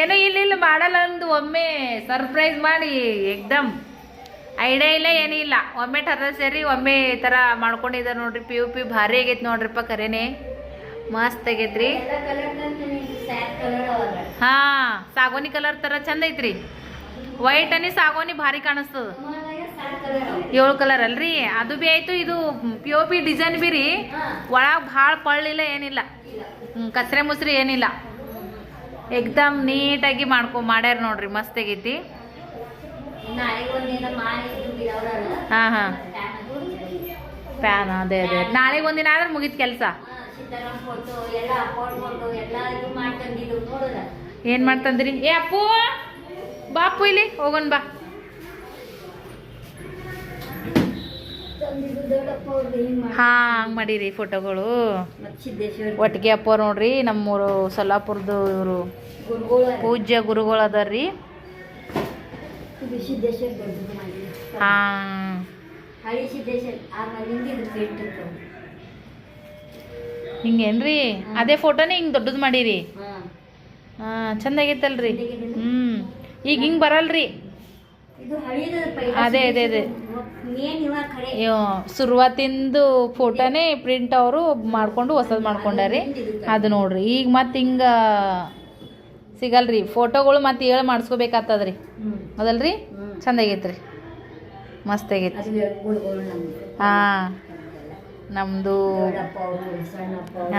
ಏನೋ ಇಲ್ಲ ಇಲ್ಲ ಮಾಡಲ್ಲ ಅಂದು ಒಮ್ಮೆ ಸರ್ಪ್ರೈಸ್ ಮಾಡಿ ಎಕ್ದಮ್ ಐಡಿಯಾ ಇಲ್ಲ ಏನಿಲ್ಲ ಒಮ್ಮೆ ಟರ ಸೇರಿ ಒಮ್ಮೆ ಈ ಥರ ಮಾಡ್ಕೊಂಡಿದ್ದಾರೆ ನೋಡ್ರಿ ಪಿ ಯು ಪಿ ಭಾರಿ ಆಗೈತೆ ನೋಡ್ರಿಪ್ಪ ಕರೇನೆ. ಮಸ್ತ್ ಆಗೈತ್ರಿ ಹಾಂ ಸಾಗೋನಿ ಕಲರ್ ಥರ ಚಂದ ಐತ್ರಿ. ವೈಟ್ ಅನ್ನಿ ಸಾಗೋನಿ ಭಾರಿ ಕಾಣಿಸ್ತದ. ಏಳು ಕಲರ್ ಅಲ್ರಿ? ಅದು ಬಿ ಆಯ್ತು ಇದು P O P design B ರೀ. ಒಳಗೆ ಭಾಳ ಪಳ್ಳಿಲ್ಲ ಏನಿಲ್ಲ. ಕಸರೆ ಮುಸ್ರಿ ಏನಿಲ್ಲ. ಎಕ್ದಮ್ ನೀಟಾಗಿ ಮಾಡ್ಕೊ ಮಾಡ್ಯಾರ ನೋಡ್ರಿ ಮಸ್ತ್ ಆಗೈತಿ. ಹಾ ಹಾ. ಪ್ಯಾನ್ ಅದೇ ಅದೇ ನಾಳೆಗೆ ಒಂದಿನ ಆದ್ರೆ ಮುಗಿದ ಕೆಲಸ. ಏನ್ ಮಾಡ್ತಂದ್ರಿ? ಏ ಅಪ್ಪು! ಬಾ ಅಪ್ಪು ಇಲ್ಲಿ ಹೋಗೋಣ ಬಾ. ಹಾ ಹಂಗೆ ಮಾಡಿರಿ ಫೋಟೋಗಳು. ಒಟ್ಟಿಗೆ ಅಪ್ಪ ನೋಡ್ರಿ ನಮ್ಮೂರು ಸೊಲ್ಲಾಪುರದ್ದು ಇವರು. ಪೂಜ್ಯ ಗುರುಗಳು ಅದಾರ್ರಿ ಹಾ. ಹಿಂಗೇನ್ರಿ? ಅದೇ ಫೋಟೋನೇ ಹಿಂಗೆ ದೊಡ್ಡದು ಮಾಡಿರಿ. ಹಾಂ. ಹಾ ಚಂದ ಆಗೈತಲ್ರಿ ಹ್ಮ್. ಈಗ ಹಿಂಗೆ ಬರಲ್ರಿ. ಅದೇ, ಅದೇ, ಅದೇ. ಶುರುವಾತಿಂದು ಫೋಟೋನೇ ಪ್ರಿಂಟ್ ಅವರು ಮಾಡ್ಕೊಂಡು ಹೊಸದು ಮಾಡ್ಕೊಂಡಾರಿ. ಅದು ನೋಡ್ರಿ ಈಗ ಮತ್ತೆ ಹಿಂಗ ಸಿಗಲ್ರಿ ಫೋಟೋಗಳು ಮತ್ತೆ ಹೇಳಿ ಮಾಡಿಸ್ಕೋಬೇಕಾಗ್ತದ್ರಿ ಅದಲ್ರಿ. ಚಂದ ಆಗೈತ್ರಿ ಮಸ್ತ್ ಆಗೈತಿ ಹಾ. ನಮ್ದು.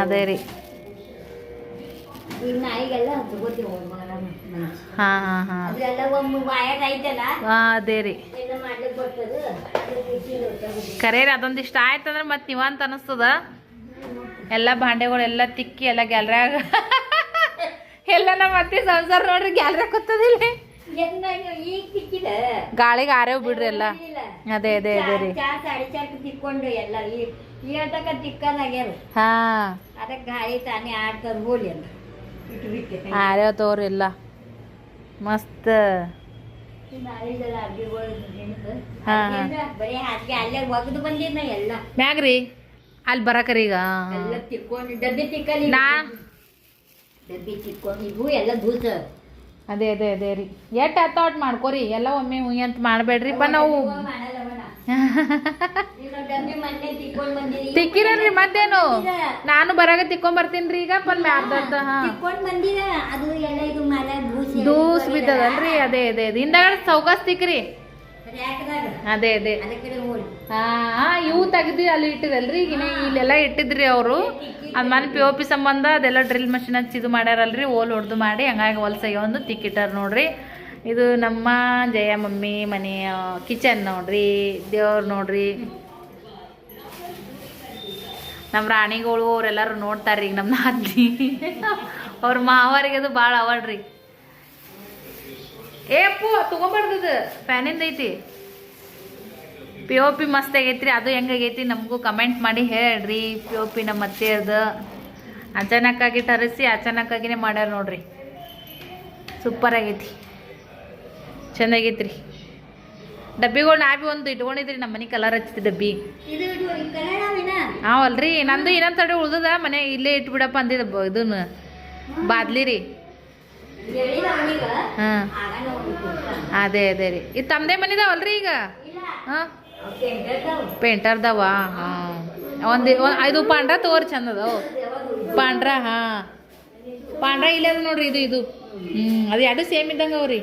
ಅದೇ ರೀ. ಈಗ ನಾಯಿಗೆಲ್ಲ ತಗೋತೀವಿ ಹಾ ಹಾ ಹಾ. ಬಾಯಾಗ ಐತಲ್ಲ? ಹಾ ಅದೇ ರೀ. ಎಲ್ಲ ಮಾಡ್ಲಿಕ್ಕೆ ಬರ್ತದೆ? ಅದೊಂದಿಷ್ಟ ಆಯ್ತಂದ್ರೆ ಮತ್ತೆ ನೀವ ಅಂತ ಅನಿಸ್ತದ? ಎಲ್ಲ ಭಾಂಡೆಗಳೆಲ್ಲ ತಿಕ್ಕಿ ಎಲ್ಲ ಗ್ಯಾಲ್ರ್ಯಾಗ ಎಲ್ಲ ನಮ್ಮ ಅತ್ತೆ ಸಂಸಾರ ನೋಡ್ರಿ ಗ್ಯಾಲ್ರ್ಯಾಗ ಕೂತದಿಲ್ಲ. ಗಾಳಿಗ ಆರೇವ್ ಬಿಡ್ರಿ ಎಲ್ಲ. ಅದೇ ಅದೇ ಅದೇ ರೀ. ತಿಕ್ಕೊಂಡು ಎಲ್ಲ ಈ ತಿಕ್ಕದಾಗ್ಯಾರ. ಹಾ. ಅದಕ್ಕೆ ಗಾಳಿ ತಾನೇ ಆಡ್ತಾರ ಹೋಲಿ ಅಂತ. ಬಿಟ್ಟು ಬಿಟ್ಟು ಆರೇವ್ ತೋರಿ ಎಲ್ಲ ಮಸ್ತ್ ನಾಳಿದೆಲ್ಲ ಅಡ್ಗೆಗಳು ನೆನ್ಪು. ಹಾ, ಅಡ್ಗೆ ಅಂದ್ರ ಬರೀ ಹಾಸಿಗೆ ಅಲ್ಲೇ ಒಗದು ಬಂದಿದ್ನ ಎಲ್ಲ ಮ್ಯಾಗ್ರಿ ಅಲ್ಲಿ ಬರಕರಿ ಈಗ ಎಲ್ಲ ತಿಕ್ಕೊಂಡು ಡಬ್ಬಿ ತಿಕ್ಕಲಿ ನಾ ಡಬ್ಬಿ ತಿಕ್ಕೊಂಡು ಇವು ಎಲ್ಲ ದೂಸ ಅದೇ ಅದೇ ಅದೇ ರೀ ಎಟ್ ಆತ ಒಟ್ ಮಾಡ್ಕೋರಿ ಎಲ್ಲ ಒಮ್ಮೆ ಉಯ್ ಅಂತ ಮಾಡಬೇಡ್ರಿ ಪ ನಾವು ತಿಕ್ಕಿರಲ್ರಿ ಮತ್ತೇನು ನಾನು ಬರಾಗ ತಿಕ್ಕೊಂಡ್ ಬರ್ತೀನ್ರಿ ಈಗ ಇದು ಮಳೆ ದೂಸಿ ಬಿದ್ದದಲ್ರಿ? ಅದೇ. ಅದೇ ಹಿಂದಗಡೆ ಸೌಕಾಸ್ ತಿಕ್ಕ್ರಿ ಅದೇ ಅದೇ. ಹಾ ಇವು ತೆಗ್ದು ಅಲ್ಲಿ ಇಟ್ಟಿರಲ್ರಿ ಈಗ ಇಲ್ಲೆಲ್ಲ ಇಟ್ಟಿದ್ರಿ ಅವರು. ಅದ್ ಮನೆ ಪಿ ಒ ಪಿ ಸಂಬಂಧ ಅದೆಲ್ಲ ಡ್ರಿಲ್ ಮಷಿನ್ ಹಚ್ಚಿ ಇದು ಮಾಡ್ಯಾರಲ್ರಿ ಓಲ್ ಹೊಡೆದು ಮಾಡಿ ಹಂಗಾಗಿ ಹೊಲ್ಸಾಗಿ ಒಂದು ತಿಕ್ಕಿಟ್ಟಾರ ನೋಡ್ರಿ. ಇದು ನಮ್ಮ ಜಯ ಮಮ್ಮಿ ಮನೆಯ ಕಿಚನ್ ನೋಡ್ರಿ, ದೇವ್ರು ನೋಡ್ರಿ. ನಮ್ಮ ರಾಣಿಗಳು ಅವರೆಲ್ಲರೂ ನೋಡ್ತಾರ್ರಿ ಈಗ ನಮ್ಮ ನಾದ್ನಿ ಅವ್ರ ಮಾವರಿಗೆ ಅದು ಭಾಳ ಅವಳ್ರಿ. ಏ ಅಪ್ಪು ತಗೊಂಬಾರ್ದದು ಫ್ಯಾನಿಂದ ಐತಿ. ಪಿ ಓ ಪಿ ಮಸ್ತ್ ಆಗೈತ್ರಿ, ಅದು ಹೆಂಗಾಗೈತಿ ನಮಗೂ ಕಮೆಂಟ್ ಮಾಡಿ ಹೇಳ್ರಿ. ಪಿ ಓ ಪಿ ನಮ್ಮ ಅತ್ತೆಯರ್ದು. ಅಚಾನಕ್ಕಾಗಿ ತರಿಸಿ, ಅಚಾನಕ್ಕಾಗಿನೇ ಮಾಡ್ಯಾರ ನೋಡ್ರಿ. ಸೂಪರ್ ಆಗೈತಿ. ಚಂದಾಗೈತ್ರಿ ಡಬ್ಬಿಗಳು ನಾ ಬಿ ಒಂದು ಇಟ್ಕೊಂಡಿದ್ರಿ ನಮ್ಮ ಮನೆ ಕಲರ್ ಹಚ್ಚಿದ ಡಬ್ಬಿ. ಕನ್ನಡವಿನ ಹಾವಲ್ರಿ ನಂದು ಇನ್ನೊಂದು ತಡೆ ಉಳ್ದದ ಮನೆ ಇಲ್ಲೇ ಇಟ್ಬಿಡಪ್ಪ ಅಂದಿದ ಇದನ್ನ. ಬಾದ್ಲಿ ರೀ. ಹಾಂ. ಅದೇ ಅದೇ ರೀ. ಇದು ತಮ್ಮದೇ ಮನಿದಾವಲ್ರಿ ಈಗ? ಹಾಂ. ಪೇಂಟರ್ದವ ಹಾಂ. ಒಂದು ಇದು ಪಾಂಡ್ರ ತೋರಿ ಚಂದದ ಅದಾವ ಪಾಂಡ್ರ ಹಾಂ. ಪಾಂಡ್ರ ಇಲ್ಲೇ ಅದ ನೋಡ್ರಿ ಇದು ಇದು. ಹ್ಞೂ ಅದು ಎರಡು ಸೇಮ್ ಇದ್ದಂಗೆ ಅವ್ರಿ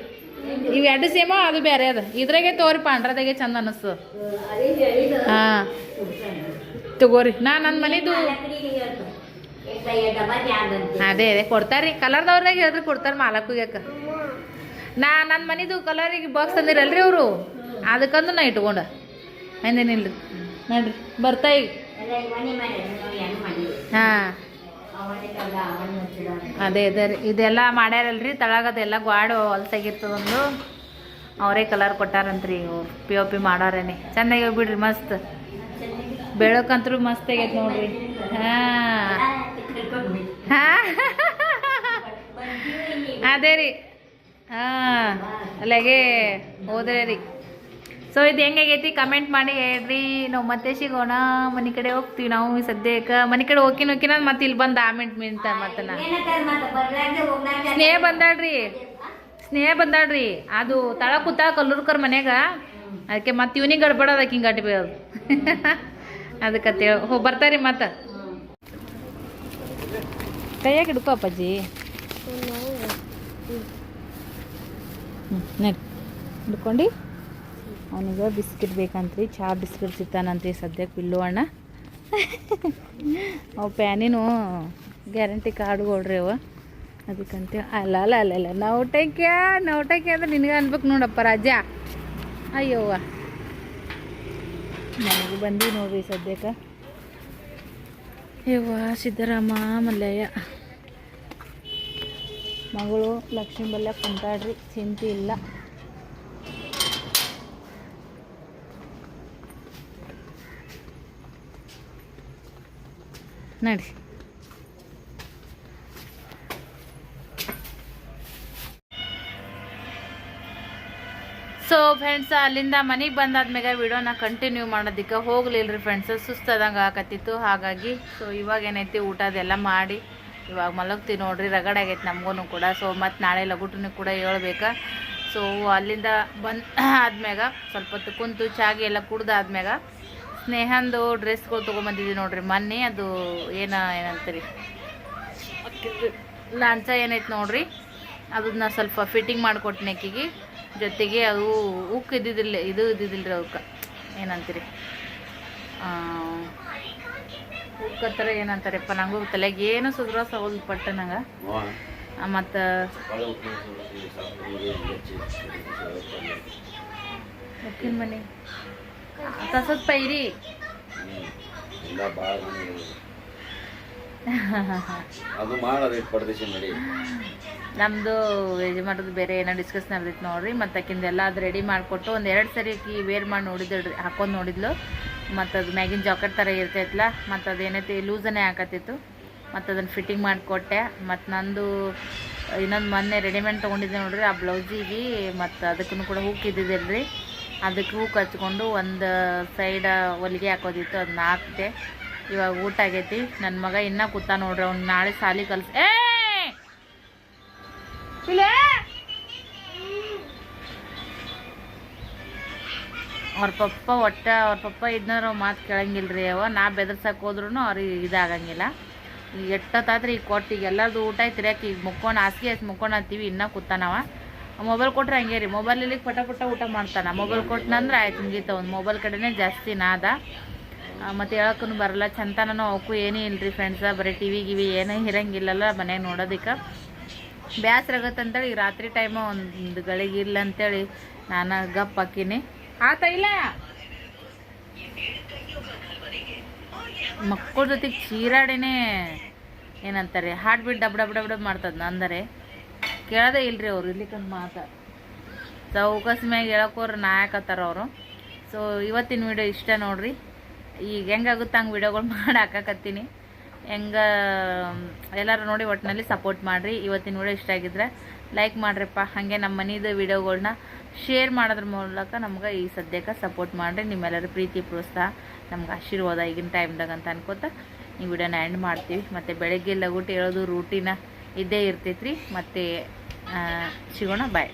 ಇವು ಎರಡು ಸೇಮ ಅದು ಬೇರೆ ಅದ. ಇದ್ರಾಗೆ ತೋರಿ ಪಾಂಡ್ರದಾಗೆ ಚಂದ ಅನಿಸ್ತದ ಹಾಂ. ತಗೋರಿ. ನಾ ನನ್ನ ಮನೇದು ಅದೇ ಅದೇ ಕೊಡ್ತಾರ್ರಿ. ಕಲರ್ದವ್ರಾಗ ಹೇಳಿದ್ರೆ ಕೊಡ್ತಾರೆ ಮಾಲಕ್ಕಿಗೆ ನಾ ನನ್ನ ಮನಿದು ಕಲರಿಗೆ ಬಾಕ್ಸ್ ತಂದಿರಲ್ರಿ ಅವರು. ಅದಕ್ಕಂದು ನಾ ಇಟ್ಕೊಂಡ. ಅಂದೇನಿಲ್ರಿ ನೋಡ್ರಿ ಬರ್ತಾ ಈಗ. ಹಾಂ. ಅದೇ ರೀ. ಇದೆಲ್ಲ ಮಾಡ್ಯಾರಲ್ರಿ? ತಳಗದೆಲ್ಲ ಗ್ವಾಡು ಹೊಲ್ಸಾಗಿರ್ತದೊಂದು ಅವರೇ ಕಲರ್ ಕೊಟ್ಟಾರಂತ್ರಿ. ಪಿ ಒ ಪಿ ಮಾಡೋರೇನೆ. ಚೆನ್ನಾಗಿ ಬಿಡ್ರಿ, ಮಸ್ತ್. ಬೆಳಕಂತೂ ಮಸ್ತ್ ಆಗೈತೆ ನೋಡ್ರಿ. ಹಾಂ. ಅದೇ ರೀ. ಹಾಂ. ಅಲ್ಲಾಗೆ ಹೋದ್ರೆ ರೀ ಸೊ ಇದು ಹೆಂಗಾಗೈತಿ ಕಮೆಂಟ್ ಮಾಡಿ ಹೇಳ್ರಿ. ನಾವು ಮತ್ತೆ ಸಿಗೋಣ. ಮನೆ ಕಡೆ ಹೋಗ್ತೀವಿ ನಾವು ಸದ್ಯಕ್ಕೆ. ಮನೆ ಕಡೆ ಹೋಗಿನ ಹೋಗಿನ ಮತ್ತೆ ಇಲ್ಲಿ ಬಂದು ಆಮೆಂಟ್ ಮಿಂತ? ಮತ್ತೆ ಸ್ನೇಹ ಬಂದಾಳ್ರಿ. ಸ್ನೇಹ ಬಂದಾಳ್ರಿ. ಅದು ತಳ ಕೂತ ಕಲ್ಲೂರ್ಕರ್ ಮನ್ಯಾಗ. ಅದಕ್ಕೆ ಮತ್ತೆ ಇವನಿಗೆ ಗಡ್ಬಡ ಅದಕ್ಕೆ ಹಿಂಗೆ ಗಟ್ಟಿ ಅದು ಅದಕ್ಕೆ ಹೋ ಬರ್ತಾರಿ ಮತ್ತೆ. ಕೈಯಾಗ ಹಿಡ್ಕೋ ಅಪ್ಪಾಜಿ. ಹ್ಞೂ ನೋಡಿ. ಹಿಡ್ಕೊಂಡು. ಅವನಿಗೆ ಬಿಸ್ಕಿಟ್ ಬೇಕಂತ್ರಿ. ಚಹಾ ಬಿಸ್ಕಿಟ್ ಸಿಗ್ತಾನಂತ್ರಿ ಸದ್ಯಕ್ಕೆ. ಬಿಲ್ಲು ಅಣ್ಣ. ಅವು ಪ್ಯಾನಿನೂ ಗ್ಯಾರಂಟಿ ಕಾರ್ಡ್ಗೊಳ್ರಿ ಅವ ಅದಕ್ಕಂತ ಅಲ್ಲ ಅಲ್ಲ ಅಲ್ಲ ಅಲ್ಲ. ನೌಟಕ್ಯ ನೌಟಕ್ಯ ಅಂದ್ರೆ ನಿನಗೆ ಅನ್ಬೇಕು ನೋಡಪ್ಪ ರಾಜ ಅಯ್ಯವ್ವ ನನಗೆ ಬಂದು ನೋಡ್ರಿ ಸದ್ಯಕ್ಕೆ. ಯವ್ವ, ಸಿದ್ದರಾಮ ಮಲ್ಲಯ್ಯ ಮಗಳು ಲಕ್ಷ್ಮೀ ಬಲ್ಯ ಕುಂತಾಡ್ರಿ ಚಿಂತೆ ಇಲ್ಲ. ನಡಿ. ಸೊ ಫ್ರೆಂಡ್ಸ್ ಅಲ್ಲಿಂದ ಮನೆಗೆ ಬಂದಾದ್ಮೇಲೆ ವಿಡಿಯೋನ ಕಂಟಿನ್ಯೂ ಮಾಡೋದಕ್ಕೆ ಹೋಗ್ಲಿಲ್ಲ ರೀ ಫ್ರೆಂಡ್ಸ್ ಸುಸ್ತಾದಂಗೆ ಆಕತ್ತಿತ್ತು ಹಾಗಾಗಿ ಸೊ ಇವಾಗ ಏನೈತಿ ಊಟ ಅದೆಲ್ಲ ಮಾಡಿ, ಇವಾಗ ಮಲಗ್ತೀವಿ ನೋಡ್ರಿ, ರಗಡ ಆಗೈತೆ ನಮಗೂ ಕೂಡ. ಸೊ ಮತ್ತು ನಾಳೆ ಲಗುಟನು ಕೂಡ ಹೇಳ್ಬೇಕು. ಸೊ ಅಲ್ಲಿಂದ ಬಂದು ಆದ್ಮ್ಯಾಗ ಸ್ವಲ್ಪ ಹೊತ್ತು ಕುಂತು ಚಾಗಿ ಎಲ್ಲ ಕುಡ್ದಾದ್ಮ್ಯಾಗ ಸ್ನೇಹಂದು ಡ್ರೆಸ್ಗಳು ತೊಗೊಂಬಂದಿದ್ದೀವಿ ನೋಡ್ರಿ. ಮೊನ್ನೆ ಅದು ಏನ ಏನಂತೀರಿ? ಲಾಂಚ ಏನೈತೆ ನೋಡ್ರಿ. ಅದನ್ನ ಸ್ವಲ್ಪ ಫಿಟ್ಟಿಂಗ್ ಮಾಡಿಕೊಟ್ಟಿನಿ ಅಕ್ಕಿಗೆ. ಜೊತೆಗೆ ಅದು ಉಕ್ಕು ಇದ್ದಿದ್ದಿಲ್ಲ ಇದು ಇದ್ದಿದ್ದಿಲ್ಲ ಅವಕ್ಕೆ. ಏನಂತೀರಿ? ಉಕ್ಕ ಥರ ಏನಂತಾರಪ್ಪ ನಂಗೂ ತಲೆಗೆ ಏನು ಸುಧಾರ ಸವಲ್ ಪಟ್ಟ ನಂಗೆ. ಮತ್ತು ಉಕ್ಕಿನ ಮನೆ. ತಸದ್ ಪೈರಿ ಅದು ಮಾಡೋದು ಪರದೇಶ ನಡಿ ನಮ್ಮದು ಯಜಮಾನ್ರದ್ದು ಬೇರೆ ಏನೋ ಡಿಸ್ಕಸ್ ನಡೆದಿತ್ತು ನೋಡ್ರಿ ಮತ್ತು ಆಕಿಂದೆಲ್ಲ ಅದು ರೆಡಿ ಮಾಡಿಕೊಟ್ಟು ಒಂದು ಎರಡು ಸರಿ ಅಕ್ಕಿ ವೇರ್ ಮಾಡಿ ನೋಡಿದ್ಳು ಹಾಕೊಂಡು ನೋಡಿದ್ಲು. ಮತ್ತು ಅದು ಮ್ಯಾಗಿನ ಜಾಕೆಟ್ ಥರ ಇರ್ತೈತಲ್ಲ ಮತ್ತು ಅದೇನೈತಿ ಲೂಸನೇ ಹಾಕತ್ತಿತ್ತು. ಮತ್ತು ಅದನ್ನು ಫಿಟ್ಟಿಂಗ್ ಮಾಡಿಕೊಟ್ಟೆ ಮತ್ತು ನಂದು ಇನ್ನೊಂದು ಮೊನ್ನೆ ರೆಡಿಮೇಡ್ ತೊಗೊಂಡಿದ್ದೆ ನೋಡ್ರಿ ಆ ಬ್ಲೌಸಿಗೆ ಮತ್ತು ಅದಕ್ಕೂ ಕೂಡ ಹೂಕ್ ಇದ್ದಿದ್ದಿಲ್ರಿ. ಅದಕ್ಕೆ ಹೂ ಹಚ್ಕೊಂಡು ಒಂದು ಸೈಡ ಹೊಲಿಗೆ ಹಾಕೋದಿತ್ತು ಅದನ್ನ ಹಾಕ್ತೆ ಇವಾಗ ಊಟ ಆಗೈತಿ. ನನ್ನ ಮಗ ಇನ್ನೂ ಕೂತ ನೋಡ್ರಿ, ಅವ್ನು ನಾಳೆ ಸಾಲಿ ಕಲ್ಸ ಅವ್ರ ಪಪ್ಪ ಒಟ್ಟ, ಅವ್ರ ಪಪ್ಪ ಇದ್ನಾರ ಮಾತು ಕೇಳಂಗಿಲ್ರಿ ಅವ ನಾ ಬೆದರ್ಸಕ್ಕೆ ಹೋದ್ರೂ ಅವ್ರಿಗೆ ಇದಾಗಂಗಿಲ್ಲ. ಈಗ ಎಷ್ಟೊತ್ತಾದ್ರೆ ಈಗ ಕೊಟ್ಟು ಈಗ ಎಲ್ಲರದು ಊಟ ಐತ್ರಿ ಯಾಕೆ ಈಗ ಮುಕ್ಕೊಂಡು, ಹಾಸಿಗೆ ಮುಕ್ಕೊಂಡು ಹತ್ತೀವಿ ಇನ್ನೂ ಕೂತಾನವ. ಮೊಬೈಲ್ ಕೊಟ್ರೆ ಹಂಗೆ ರೀ. ಮೊಬೈಲಲ್ಲಿ ಪಟ ಪಟ ಊಟ ಮಾಡ್ತಾನೆ. ಮೊಬೈಲ್ ಕೊಟ್ಟನಂದ್ರೆ ಆಯ್ತು ಮುಗೀತ ಒಂದು ಮೊಬೈಲ್ ಕಡೆನೇ ಜಾಸ್ತಿ ನಾದ ಮತ್ತು ಹೇಳಕ್ಕೂ ಬರಲ್ಲ. ಚಂತನೂ ಅವಕ್ಕೂ ಏನೂ ಇಲ್ರಿ ಫ್ರೆಂಡ್ಸ ಬರೀ ಟಿ ವಿ ಗಿವಿ ಏನೇ ಇರಂಗಿಲ್ಲಲ್ಲ ಮನೆಗೆ ನೋಡೋದಕ್ಕೆ. ಬ್ಯಾಸ್ರ ಆಗತ್ತಂತೇಳಿ ಈಗ ರಾತ್ರಿ ಟೈಮ ಒಂದು ಗಳಿಗೆ ಇಲ್ಲ ಅಂತೇಳಿ ನಾನು ಗಪ್ ಹಾಕೀನಿ. ಆತ ಇಲ್ಲ? ಮಕ್ಕಳ ಜೊತೆಗೆ ಚೀರಾಡಿನೇ ಏನಂತಾರೆ? Heartbeat dub dub dub dub ಮಾಡ್ತದ ಅಂದರೆ. ಕೇಳೋದೇ ಇಲ್ರಿ ಅವ್ರು ಇರ್ಲಿಕ್ಕಂತ ಮಾತ. ಚೌಕಸ್ ಮ್ಯಾಗ ಹೇಳಕೋರು ನಾಯಕತ್ತಾರ ಅವರು. ಸೊ ಇವತ್ತಿನ ವಿಡಿಯೋ ಇಷ್ಟ ನೋಡ್ರಿ. ಈಗ ಹೆಂಗಾಗುತ್ತೆ ಹಂಗೆ ವಿಡಿಯೋಗಳು ಮಾಡಿ ಹಾಕಕತ್ತೀನಿ ಹೆಂಗೆ, ಎಲ್ಲರೂ ನೋಡಿ ಒಟ್ಟಿನಲ್ಲಿ ಸಪೋರ್ಟ್ ಮಾಡಿರಿ. ಇವತ್ತಿನ ವಿಡಿಯೋ ಇಷ್ಟ ಆಗಿದ್ರೆ ಲೈಕ್ ಮಾಡ್ರಿಪ್ಪ. ಹಾಗೆ ನಮ್ಮ ಮನೆಯದು ವಿಡಿಯೋಗಳನ್ನ ಶೇರ್ ಮಾಡೋದ್ರ ಮೂಲಕ ನಮ್ಗೆ ಈ ಸದ್ಯಕ್ಕೆ ಸಪೋರ್ಟ್ ಮಾಡಿರಿ. ನಿಮ್ಮೆಲ್ಲರ ಪ್ರೀತಿ, ಪ್ರೋತ್ಸಾಹ ನಮ್ಗೆ ಆಶೀರ್ವಾದ ಈಗಿನ ಟೈಮ್ದಾಗ ಅಂತ ಅನ್ಕೋತ ಈ ವಿಡಿಯೋನ ಎಂಡ್ ಮಾಡ್ತೀವಿ. ಮತ್ತು ಬೆಳಗ್ಗೆ ಲಗುಟ್ ಹೇಳೋದು ರೂಟೀನ ಇದ್ದೇ ಇರ್ತೈತ್ರಿ. ಮತ್ತು ಸಿಗೋಣ ಬಾಯ್